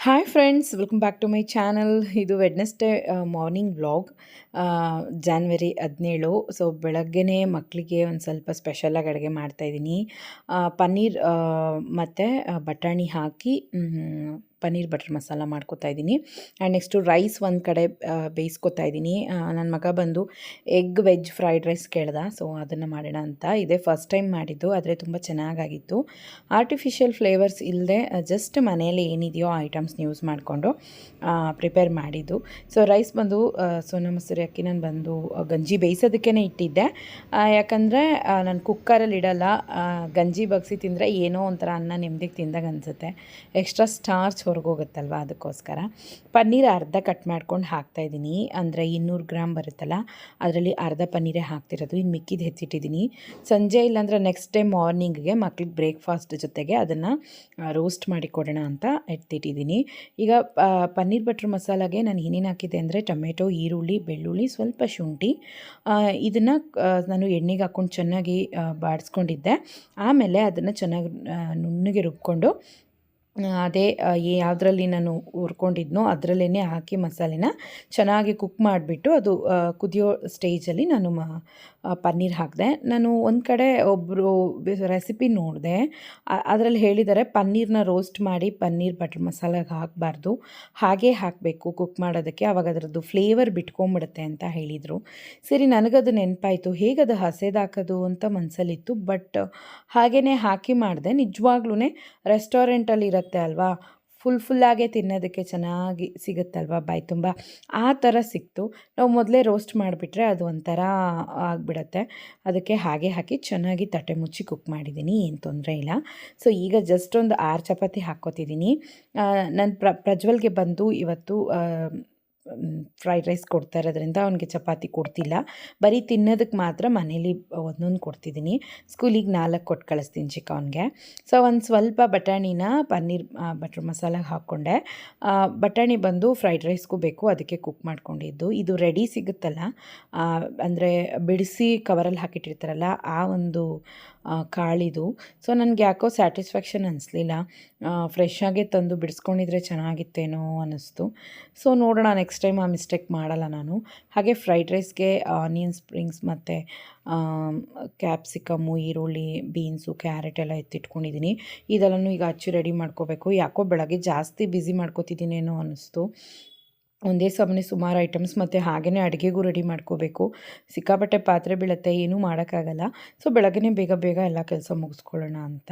Hi friends welcome back to my channel ಇದು Wednesday morning vlog January ಹದಿನೇಳು. So ಬೆಳಗ್ಗೆನೇ ಮಕ್ಕಳಿಗೆ ಒಂದು ಸ್ವಲ್ಪ ಸ್ಪೆಷಲಾಗಿ ಅಡುಗೆ ಮಾಡ್ತಾಯಿದ್ದೀನಿ ಪನ್ನೀರ್ ಮತ್ತು ಬಟಾಣಿ ಹಾಕಿ ಪನ್ನೀರ್ ಬಟರ್ ಮಸಾಲ ಮಾಡ್ಕೋತಾ ಇದ್ದೀನಿ. ಆ್ಯಂಡ್ ನೆಕ್ಸ್ಟು ರೈಸ್ ಒಂದು ಕಡೆ ಬೇಯಿಸ್ಕೊತಾ ಇದ್ದೀನಿ. ನನ್ನ ಮಗ ಬಂದು ಎಗ್ ವೆಜ್ ಫ್ರೈಡ್ ರೈಸ್ ಕೇಳ್ದ. ಸೊ ಅದನ್ನು ಮಾಡೋಣ ಅಂತ. ಇದೇ ಫಸ್ಟ್ ಟೈಮ್ ಮಾಡಿದ್ದು, ಆದರೆ ತುಂಬ ಚೆನ್ನಾಗಾಗಿತ್ತು. ಆರ್ಟಿಫಿಷಿಯಲ್ ಫ್ಲೇವರ್ಸ್ ಇಲ್ಲದೆ ಜಸ್ಟ್ ಮನೆಯಲ್ಲಿ ಏನಿದೆಯೋ ಐಟಮ್ಸ್ನ ಯೂಸ್ ಮಾಡಿಕೊಂಡು ಪ್ರಿಪೇರ್ ಮಾಡಿದ್ದು. ಸೊ ರೈಸ್ ಬಂದು ಸೋನ ಮಸೂರಿ ಅಕ್ಕಿ ನಾನು ಬಂದು ಗಂಜಿ ಬೇಯಿಸೋದಕ್ಕೇ ಇಟ್ಟಿದ್ದೆ. ಯಾಕಂದರೆ ನಾನು ಕುಕ್ಕರಲ್ಲಿ ಇಡಲ್ಲ ಗಂಜಿ ಬಗ್ಸಿ ತಿಂದರೆ ಏನೋ ಒಂಥರ ಅನ್ನ ನೆಮ್ಮದಿಗೆ ತಿಂದಾಗ ಅನಿಸುತ್ತೆ. ಎಕ್ಸ್ಟ್ರಾ ಸ್ಟಾರ್ಚ್ ಹೊರಗೋಗುತ್ತಲ್ವ ಅದಕ್ಕೋಸ್ಕರ? ಪನ್ನೀರ್ ಅರ್ಧ ಕಟ್ ಮಾಡ್ಕೊಂಡು ಹಾಕ್ತಾಯಿದ್ದೀನಿ ಅಂದರೆ ಇನ್ನೂರು ಗ್ರಾಮ್ ಬರುತ್ತಲ್ಲ, ಅದರಲ್ಲಿ ಅರ್ಧ ಪನ್ನೀರೇ ಹಾಕ್ತಿರೋದು. ಇನ್ನು ಮಿಕ್ಕಿದ್ದು ಹೆಚ್ಚಿಟ್ಟಿದ್ದೀನಿ. ಸಂಜೆ ಇಲ್ಲಾಂದರೆ ನೆಕ್ಸ್ಟ್ ಡೇ ಮಾರ್ನಿಂಗ್ಗೆ ಮಕ್ಳಿಗೆ ಬ್ರೇಕ್ಫಾಸ್ಟ್ ಜೊತೆಗೆ ಅದನ್ನು ರೋಸ್ಟ್ ಮಾಡಿ ಕೊಡೋಣ ಅಂತ ಎತ್ತಿಟ್ಟಿದ್ದೀನಿ. ಈಗ ಪನ್ನೀರ್ ಬಟರ್ ಮಸಾಲಾಗೆ ನಾನು ಏನೇನು ಹಾಕಿದ್ದೆ ಅಂದರೆ ಟೊಮೆಟೊ, ಈರುಳ್ಳಿ, ಬೆಳ್ಳುಳ್ಳಿ, ಸ್ವಲ್ಪ ಶುಂಠಿ ಇದನ್ನು ನಾನು ಎಣ್ಣೆಗೆ ಹಾಕ್ಕೊಂಡು ಚೆನ್ನಾಗಿ ಬಾಡಿಸ್ಕೊಂಡಿದ್ದೆ. ಆಮೇಲೆ ಅದನ್ನು ಚೆನ್ನಾಗಿ ನುಣ್ಣಗೆ ರುಬ್ಕೊಂಡು ಅದೇ ಯಾವುದ್ರಲ್ಲಿ ನಾನು ಹುರ್ಕೊಂಡಿದ್ನೋ ಅದರಲ್ಲೇ ಹಾಕಿ ಮಸಾಲೆನ ಚೆನ್ನಾಗಿ ಕುಕ್ ಮಾಡಿಬಿಟ್ಟು ಅದು ಕುದಿಯೋ ಸ್ಟೇಜಲ್ಲಿ ನಾನು ಮ ಪನ್ನೀರ್ ಹಾಕಿದೆ. ನಾನು ಒಂದು ಕಡೆ ಒಬ್ಬರು ರೆಸಿಪಿ ನೋಡಿದೆ. ಅದರಲ್ಲಿ ಹೇಳಿದ್ದಾರೆ ಪನ್ನೀರ್ನ ರೋಸ್ಟ್ ಮಾಡಿ ಪನ್ನೀರ್ ಬಟರ್ ಮಸಾಲಾಗೆ ಹಾಕಬಾರ್ದು. ಹಾಗೇ ಹಾಕಬೇಕು ಕುಕ್ ಮಾಡೋದಕ್ಕೆ. ಆವಾಗ ಅದರದ್ದು ಫ್ಲೇವರ್ ಬಿಟ್ಕೊಂಬಿಡುತ್ತೆ ಅಂತ ಹೇಳಿದರು. ಸರಿ, ನನಗದು ನೆನಪಾಯಿತು. ಹೇಗೆ ಅದು ಹಸೇದಾಕೋದು ಅಂತ ಮನಸ್ಸಲ್ಲಿತ್ತು ಬಟ್ ಹಾಗೇ ಹಾಕಿ ಮಾಡಿದೆ. ನಿಜವಾಗ್ಲೂ ರೆಸ್ಟೋರೆಂಟಲ್ಲಿ ಇರುತ್ತೆ ಅಲ್ವಾ? ಫುಲ್ ಫುಲ್ಲಾಗೆ ತಿನ್ನೋದಕ್ಕೆ ಚೆನ್ನಾಗಿ ಸಿಗುತ್ತಲ್ವ? ಬಾಯಿ ತುಂಬ. ಆ ಥರ ಸಿಕ್ತು. ನಾವು ಮೊದಲೇ ರೋಸ್ಟ್ ಮಾಡಿಬಿಟ್ರೆ ಅದು ಒಂಥರ ಆಗಿಬಿಡತ್ತೆ. ಅದಕ್ಕೆ ಹಾಗೆ ಹಾಕಿ ಚೆನ್ನಾಗಿ ತಟ್ಟೆ ಮುಚ್ಚಿ ಕುಕ್ ಮಾಡಿದ್ದೀನಿ, ಏನು ತೊಂದರೆ ಇಲ್ಲ. ಸೊ ಈಗ ಜಸ್ಟ್ ಒಂದು ಆರು ಚಪಾತಿ ಹಾಕ್ಕೋತಿದ್ದೀನಿ. ನನ್ನ ಪ್ರ, ಪ್ರಜ್ವಲ್ಗೆ ಬಂದು ಇವತ್ತು ಫ್ರೈಡ್ ರೈಸ್ ಕೊಡ್ತಾ ಇರೋದ್ರಿಂದ ಅವನಿಗೆ ಚಪಾತಿ ಕೊಡ್ತಿಲ್ಲ. ಬರೀ ತಿನ್ನೋದಕ್ಕೆ ಮಾತ್ರ ಮನೇಲಿ ಒಂದೊಂದು ಕೊಡ್ತಿದ್ದೀನಿ. ಸ್ಕೂಲಿಗೆ ನಾಲ್ಕು ಕೊಟ್ಟು ಕಳಿಸ್ತೀನಿ ಚಿಕ್ಕವನಿಗೆ ಸೊ ಒಂದು ಸ್ವಲ್ಪ ಬಟಾಣಿನ ಪನ್ನೀರ್ ಬಟರ್ ಮಸಾಲಾಗೆ ಹಾಕ್ಕೊಂಡೆ. ಬಟಾಣಿ ಬಂದು ಫ್ರೈಡ್ ರೈಸ್ಗೂ ಬೇಕು, ಅದಕ್ಕೆ ಕುಕ್ ಮಾಡ್ಕೊಂಡಿದ್ದು. ಇದು ರೆಡಿ ಸಿಗುತ್ತಲ್ಲ? ಅಂದರೆ ಬಿಡಿಸಿ ಕವರಲ್ಲಿ ಹಾಕಿಟ್ಟಿರ್ತಾರಲ್ಲ, ಆ ಒಂದು ಕಾಳಿದು. ಸೊ ನನಗೆ ಯಾಕೋ ಸ್ಯಾಟಿಸ್ಫ್ಯಾಕ್ಷನ್ ಅನಿಸ್ಲಿಲ್ಲ. ಫ್ರೆಶ್ ಆಗೇ ತಂದು ಬಿಡಿಸ್ಕೊಂಡಿದ್ರೆ ಚೆನ್ನಾಗಿತ್ತೇನೋ ಅನ್ನಿಸ್ತು. ಸೊ ನೋಡೋಣ ನೆಕ್ಸ್ಟ್ ಟೈಮ್ ಆ ಮಿಸ್ಟೇಕ್ ಮಾಡಲ್ಲ ನಾನು. ಹಾಗೆ ಫ್ರೈಡ್ ರೈಸ್ಗೆ ಆನಿಯನ್ ಸ್ಪ್ರಿಂಗ್ಸ್ ಮತ್ತು ಕ್ಯಾಪ್ಸಿಕಮ್ಮು ಈರುಳ್ಳಿ ಬೀನ್ಸು ಕ್ಯಾರೆಟ್ ಎಲ್ಲ ಎತ್ತಿಟ್ಕೊಂಡಿದ್ದೀನಿ ಇದೆಲ್ಲನೂ ಈಗ ಹಚ್ಚಿ ರೆಡಿ ಮಾಡ್ಕೋಬೇಕು. ಯಾಕೋ ಬೆಳಗ್ಗೆ ಜಾಸ್ತಿ ಬ್ಯುಸಿ ಮಾಡ್ಕೋತಿದ್ದೀನೇನೋ ಅನ್ನಿಸ್ತು. ಒಂದೇ ಸಮನೆ ಸುಮಾರು ಐಟಮ್ಸ್ ಮತ್ತು ಹಾಗೆಯೇ ಅಡುಗೆಗೂ ರೆಡಿ ಮಾಡ್ಕೋಬೇಕು. ಸಿಕ್ಕಾಪಟ್ಟೆ ಪಾತ್ರೆ ಬೀಳುತ್ತೆ, ಏನೂ ಮಾಡೋಕ್ಕಾಗಲ್ಲ. ಸೊ ಬೆಳಗ್ಗೆ ಬೇಗ ಬೇಗ ಎಲ್ಲ ಕೆಲಸ ಮುಗಿಸ್ಕೊಳ್ಳೋಣ ಅಂತ.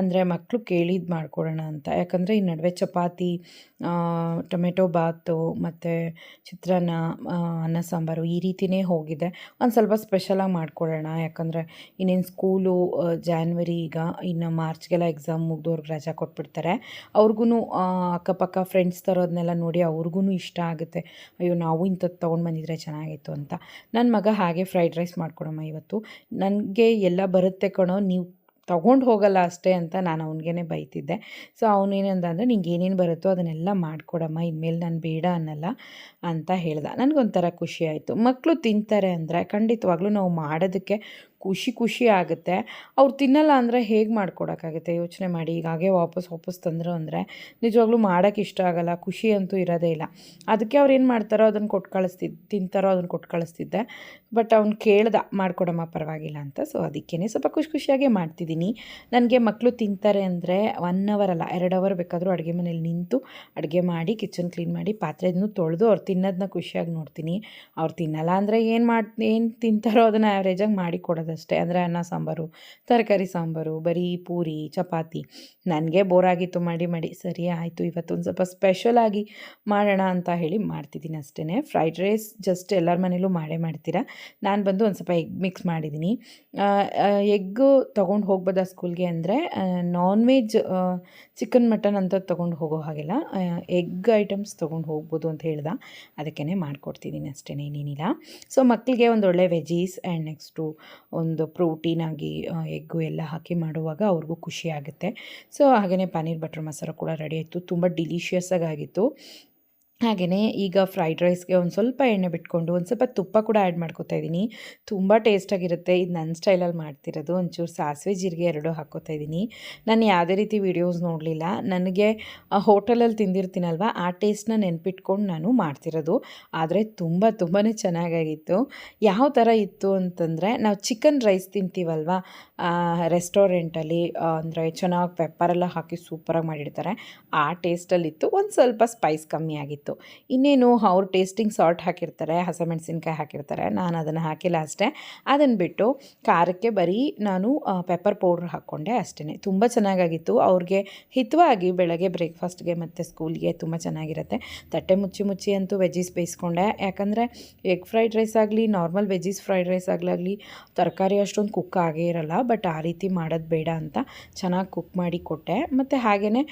ಅಂದರೆ ಮಕ್ಕಳು ಕೇಳಿದ್ದು ಮಾಡ್ಕೊಳ್ಳೋಣ ಅಂತ. ಯಾಕಂದರೆ ಈ ನಡುವೆ ಚಪಾತಿ ಟೊಮೆಟೊ ಬಾತು ಮತ್ತು ಚಿತ್ರಾನ್ನ ಅನ್ನ ಸಾಂಬಾರು ಈ ರೀತಿಯೇ ಹೋಗಿದೆ. ಒಂದು ಸ್ವಲ್ಪ ಸ್ಪೆಷಲಾಗಿ ಮಾಡ್ಕೊಳ್ಳೋಣ ಯಾಕಂದರೆ ಇನ್ನೇನು ಸ್ಕೂಲು ಜಾನ್ವರಿ ಈಗ ಇನ್ನು ಮಾರ್ಚ್ಗೆಲ್ಲ ಎಕ್ಸಾಮ್ ಮುಗ್ದವ್ರಿಗೆ ರಜಾ ಕೊಟ್ಬಿಡ್ತಾರೆ. ಅವ್ರಿಗೂ ಅಕ್ಕಪಕ್ಕ ಫ್ರೆಂಡ್ಸ್ ತರೋದನ್ನೆಲ್ಲ ನೋಡಿ ಅವ್ರಿಗೂ ಇಷ್ಟ ಆಗುತ್ತೆ ಅಯ್ಯೋ, ನಾವು ಇಂಥದ್ದು ತೊಗೊಂಡು ಬಂದಿದ್ರೆ ಚೆನ್ನಾಗಿತ್ತು ಅಂತ. ನನ್ನ ಮಗ ಹಾಗೆ ಫ್ರೈಡ್ ರೈಸ್ ಮಾಡ್ಕೊಡಮ್ಮ ಇವತ್ತು. ನನಗೆ ಎಲ್ಲ ಬರುತ್ತೆ ಕಣೋ, ನೀವು ತೊಗೊಂಡು ಹೋಗಲ್ಲ ಅಷ್ಟೇ ಅಂತ ನಾನು ಅವ್ನಿಗೇ ಬೈತಿದ್ದೆ. ಸೊ ಅವನೇನಂದ ಅಂದರೆ, ನಿಂಗೆ ಏನೇನು ಬರುತ್ತೋ ಅದನ್ನೆಲ್ಲ ಮಾಡಿಕೊಡಮ್ಮ, ಇನ್ಮೇಲೆ ನಾನು ಬೇಡ ಅನ್ನಲ್ಲ ಅಂತ ಹೇಳ್ದೆ. ನನಗೊಂಥರ ಖುಷಿ ಆಯಿತು. ಮಕ್ಕಳು ತಿಂತಾರೆ ಅಂದರೆ ಖಂಡಿತವಾಗ್ಲೂ ನಾವು ಮಾಡೋದಕ್ಕೆ ಖುಷಿ ಖುಷಿ ಆಗುತ್ತೆ. ಅವ್ರು ತಿನ್ನಲ್ಲ ಅಂದರೆ ಹೇಗೆ ಮಾಡ್ಕೊಡೋಕ್ಕಾಗುತ್ತೆ? ಯೋಚನೆ ಮಾಡಿ ಈಗ ಹಾಗೆ ವಾಪಸ್ ವಾಪಸ್ ತಂದರು ಅಂದರೆ ನಿಜವಾಗ್ಲೂ ಮಾಡೋಕ್ಕೆ ಇಷ್ಟ ಆಗಲ್ಲ, ಖುಷಿ ಅಂತೂ ಇರೋದೇ ಇಲ್ಲ. ಅದಕ್ಕೆ ಅವ್ರು ಏನು ಮಾಡ್ತಾರೋ ಅದನ್ನು ಕೊಟ್ಟು ಕಳಿಸ್ತಿದ್ದು ತಿಂತಾರೋ ಅದನ್ನು ಕೊಟ್ಟು ಕಳಿಸ್ತಿದ್ದೆ. ಬಟ್ ಅವ್ನು ಕೇಳ್ದ, ಮಾಡ್ಕೊಡಮ್ಮ ಪರವಾಗಿಲ್ಲ ಅಂತ. ಸೊ ಅದಕ್ಕೇ ಸ್ವಲ್ಪ ಖುಷಿ ಖುಷಿಯಾಗೆ ಮಾಡ್ತಿದ್ದೀನಿ. ನನಗೆ ಮಕ್ಕಳು ತಿಂತಾರೆ ಅಂದರೆ ಒನ್ ಅವರ್ ಅಲ್ಲ, ಎರಡು ಅವರ್ ಬೇಕಾದರೂ ಅಡುಗೆ ಮನೇಲಿ ನಿಂತು ಅಡುಗೆ ಮಾಡಿ ಕಿಚನ್ ಕ್ಲೀನ್ ಮಾಡಿ ಪಾತ್ರೆದನ್ನು ತೊಳೆದು ಅವ್ರು ತಿನ್ನೋದನ್ನ ಖುಷಿಯಾಗಿ ನೋಡ್ತೀನಿ. ಅವ್ರು ತಿನ್ನಲ್ಲ ಅಂದರೆ ಏನು ಮಾಡಿ, ಏನು ತಿಂತಾರೋ ಅದನ್ನು ಆ್ಯಾವ್ರೇಜಾಗಿ ಮಾಡಿ ಕೊಡೋದಷ್ಟೇ ಅಂದರೆ ಅನ್ನ ಸಾಂಬಾರು, ತರಕಾರಿ ಸಾಂಬಾರು, ಬರೀ ಪೂರಿ, ಚಪಾತಿ. ನನಗೆ ಬೋರ್ ಆಗಿತ್ತು, ಮಾಡಿ ಮಾಡಿ. ಸರಿ, ಆಯಿತು. ಇವತ್ತು ಒಂದು ಸ್ವಲ್ಪ ಸ್ಪೆಷಲಾಗಿ ಮಾಡೋಣ ಅಂತ ಹೇಳಿ ಮಾಡ್ತಿದ್ದೀನಿ ಅಷ್ಟೇ ಫ್ರೈಡ್ ರೈಸ್ ಜಸ್ಟ್ ಎಲ್ಲರ ಮನೇಲೂ ಮಾಡೇ ಮಾಡ್ತೀರಾ? ನಾನು ಬಂದು ಒಂದು ಸ್ವಲ್ಪ ಎಗ್ ಮಿಕ್ಸ್ ಮಾಡಿದ್ದೀನಿ. ಎಗ್ಗು ತೊಗೊಂಡು ಹೋಗ್ಬೋದಾ ಸ್ಕೂಲ್ಗೆ ಅಂದರೆ ನಾನ್ ವೆಜ್ ಚಿಕನ್ ಮಟನ್ ಅಂತ ತೊಗೊಂಡು ಹೋಗೋ ಹಾಗಿಲ್ಲ ಎಗ್ ಐಟಮ್ಸ್ ತೊಗೊಂಡು ಹೋಗ್ಬೋದು ಅಂತ ಹೇಳ್ದ. ಅದಕ್ಕೇ ಮಾಡಿಕೊಡ್ತಿದ್ದೀನಿ ಅಷ್ಟೇ ಏನೇನಿಲ್ಲ ಸೊ ಮಕ್ಕಳಿಗೆ ಒಂದು ಒಳ್ಳೆ ವೆಜೀಸ್ ಆ್ಯಂಡ್ ನೆಕ್ಸ್ಟು ಒಂದು ಪ್ರೋಟೀನ್ ಆಗಿ ಎಗ್ಗು ಎಲ್ಲ ಹಾಕಿ ಮಾಡುವಾಗ ಅವ್ರಿಗೂ ಖುಷಿ ಆಗುತ್ತೆ. ಸೊ ಹಾಗೆಯೇ ಪನ್ನೀರ್ ಬಟರ್ ಮಸಾಲ ಕೂಡ ರೆಡಿ ಆಯಿತು. ತುಂಬ ಡಿಲಿಷಿಯಸ್ ಆಗಿತ್ತು. ಹಾಗೆಯೇ ಈಗ ಫ್ರೈಡ್ ರೈಸ್ಗೆ ಒಂದು ಸ್ವಲ್ಪ ಎಣ್ಣೆ ಬಿಟ್ಕೊಂಡು ಒಂದು ಸ್ವಲ್ಪ ತುಪ್ಪ ಕೂಡ ಆ್ಯಡ್ ಮಾಡ್ಕೋತಾ ಇದ್ದೀನಿ. ತುಂಬ ಟೇಸ್ಟಾಗಿರುತ್ತೆ ಇದು ನನ್ನ ಸ್ಟೈಲಲ್ಲಿ ಮಾಡ್ತಿರೋದು. ಒಂಚೂರು ಸಾಸಿವೆ, ಜೀರಿಗೆ ಎರಡು ಹಾಕೋತಾ ಇದ್ದೀನಿ. ನಾನು ಯಾವುದೇ ರೀತಿ ವೀಡಿಯೋಸ್ ನೋಡಲಿಲ್ಲ. ನನಗೆ ಹೋಟೆಲಲ್ಲಿ ತಿಂದಿರ್ತೀನಲ್ವ, ಆ ಟೇಸ್ಟ್ನ ನೆನ್ಪಿಟ್ಕೊಂಡು ನಾನು ಮಾಡ್ತಿರೋದು. ಆದರೆ ತುಂಬ ತುಂಬಾ ಚೆನ್ನಾಗಾಗಿತ್ತು. ಯಾವ ಥರ ಇತ್ತು ಅಂತಂದರೆ, ನಾವು ಚಿಕನ್ ರೈಸ್ ತಿಂತೀವಲ್ವ ರೆಸ್ಟೋರೆಂಟಲ್ಲಿ ಅಂದರೆ ಚೆನ್ನಾಗಿ ಪೆಪ್ಪರೆಲ್ಲ ಹಾಕಿ ಸೂಪರಾಗಿ ಮಾಡಿರ್ತಾರೆ ಆ ಟೇಸ್ಟಲ್ಲಿತ್ತು ಒಂದು ಸ್ವಲ್ಪ ಸ್ಪೈಸ್ ಕಮ್ಮಿ ಆಗಿತ್ತು. ಇನ್ನೇನು ಅವ್ರು ಟೇಸ್ಟಿಂಗ್ ಸಾಲ್ಟ್ ಹಾಕಿರ್ತಾರೆ ಹಸಿಮೆಣ್ಸಿನ್ಕಾಯಿ ಹಾಕಿರ್ತಾರೆ, ನಾನು ಅದನ್ನು ಹಾಕಿಲ್ಲ ಅಷ್ಟೇ. ಅದನ್ನು ಬಿಟ್ಟು ಖಾರಕ್ಕೆ ಬರೀ ನಾನು ಪೆಪ್ಪರ್ ಪೌಡ್ರ್ ಹಾಕ್ಕೊಂಡೆ ಅಷ್ಟೇ ತುಂಬ ಚೆನ್ನಾಗಾಗಿತ್ತು. ಅವ್ರಿಗೆ ಹಿತವಾಗಿ ಬೆಳಗ್ಗೆ ಬ್ರೇಕ್ಫಾಸ್ಟ್ಗೆ ಮತ್ತು ಸ್ಕೂಲ್ಗೆ ತುಂಬ ಚೆನ್ನಾಗಿರುತ್ತೆ. ತಟ್ಟೆ ಮುಚ್ಚಿ ಮುಚ್ಚಿ ಅಂತೂ ವೆಜ್ಜಿಸ್ ಬೇಯಿಸ್ಕೊಂಡೆ. ಯಾಕಂದರೆ ಎಗ್ ಫ್ರೈಡ್ ರೈಸ್ ಆಗಲಿ ನಾರ್ಮಲ್ ವೆಜ್ಜಿಸ್ ಫ್ರೈಡ್ ರೈಸ್ ಆಗಲಾಗಲಿ, ತರಕಾರಿ ಅಷ್ಟೊಂದು ಕುಕ್ ಆಗೇ ಇರಲ್ಲ. ಬಟ್ ಆ ರೀತಿ ಮಾಡೋದು ಬೇಡ ಅಂತ ಚೆನ್ನಾಗಿ ಕುಕ್ ಮಾಡಿ ಕೊಟ್ಟೆ. ಮತ್ತು ಹಾಗೆಯೇ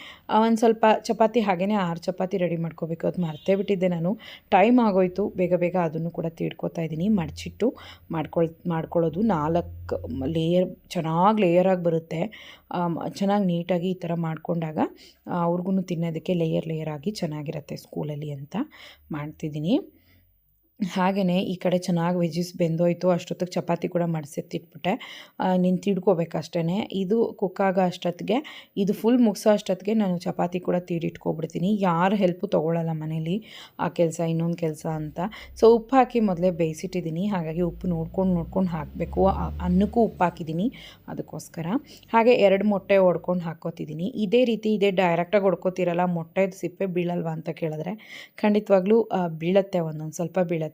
ಒಂದು ಸ್ವಲ್ಪ ಚಪಾತಿ ಹಾಗೆಯೇ ಆರು ಚಪಾತಿ ರೆಡಿ ಮಾಡ್ಕೋಬೇಕು. ಅದು ಮರ್ತೇ ಬಿಟ್ಟಿದ್ದೆ ನಾನು. ಟೈಮ್ ಆಗೋಯ್ತು. ಬೇಗ ಬೇಗ ಅದನ್ನು ಕೂಡ ತೀಡ್ಕೊತಾ ಇದ್ದೀನಿ. ಮಡಚಿಟ್ಟು ಮಾಡ್ಕೊಳ್, ಮಾಡ್ಕೊಳ್ಳೋದು ನಾಲ್ಕು ಲೇಯರ್ ಚೆನ್ನಾಗಿ ಲೇಯರಾಗಿ ಬರುತ್ತೆ. ಚೆನ್ನಾಗಿ ನೀಟಾಗಿ ಈ ಥರ ಮಾಡಿಕೊಂಡಾಗ ಅವ್ರಿಗೂ ತಿನ್ನೋದಕ್ಕೆ ಲೇಯರ್ ಲೇಯರ್ ಆಗಿ ಚೆನ್ನಾಗಿರುತ್ತೆ ಸ್ಕೂಲಲ್ಲಿ ಅಂತ ಮಾಡ್ತಿದ್ದೀನಿ. ಹಾಗೆಯೇ ಈ ಕಡೆ ಚೆನ್ನಾಗಿ ವೆಜಿಸ್ ಬೆಂದೋಯ್ತು, ಅಷ್ಟೊತ್ತಿಗೆ ಚಪಾತಿ ಕೂಡ ಮಡಿಸೆತ್ತಿಟ್ಬಿಟ್ಟೆ. ನೀನು ತಿಡ್ಕೋಬೇಕಷ್ಟೇ ಇದು ಕುಕ್ಕಾಗೋ ಅಷ್ಟೊತ್ತಿಗೆ, ಇದು ಫುಲ್ ಮುಗಿಸೋ ಅಷ್ಟೊತ್ತಿಗೆ ನಾನು ಚಪಾತಿ ಕೂಡ ತೀಡಿಟ್ಕೊಬಿಡ್ತೀನಿ. ಯಾರು ಹೆಲ್ಪು ತೊಗೊಳ್ಳಲ್ಲ ಮನೇಲಿ, ಆ ಕೆಲಸ ಇನ್ನೊಂದು ಕೆಲಸ ಅಂತ. ಸೊ ಉಪ್ಪು ಹಾಕಿ ಮೊದಲೇ ಬೇಯಿಸಿಟ್ಟಿದ್ದೀನಿ ಹಾಗಾಗಿ ಉಪ್ಪು ನೋಡ್ಕೊಂಡು ನೋಡ್ಕೊಂಡು ಹಾಕಬೇಕು. ಅನ್ನಕ್ಕೂ ಉಪ್ಪು ಹಾಕಿದ್ದೀನಿ ಅದಕ್ಕೋಸ್ಕರ. ಹಾಗೆ ಎರಡು ಮೊಟ್ಟೆ ಹೊಡ್ಕೊಂಡು ಹಾಕ್ಕೋತಿದ್ದೀನಿ ಇದೇ ರೀತಿ ಇದೇ ಡೈರೆಕ್ಟಾಗಿ ಹೊಡ್ಕೋತಿರಲ್ಲ ಮೊಟ್ಟೆದು ಸಿಪ್ಪೆ ಬೀಳಲ್ವಾ ಅಂತ ಕೇಳಿದ್ರೆ ಖಂಡಿತವಾಗ್ಲೂ ಬೀಳತ್ತೆ ಒಂದೊಂದು ಸ್ವಲ್ಪ ಬೀಳತ್ತೆ.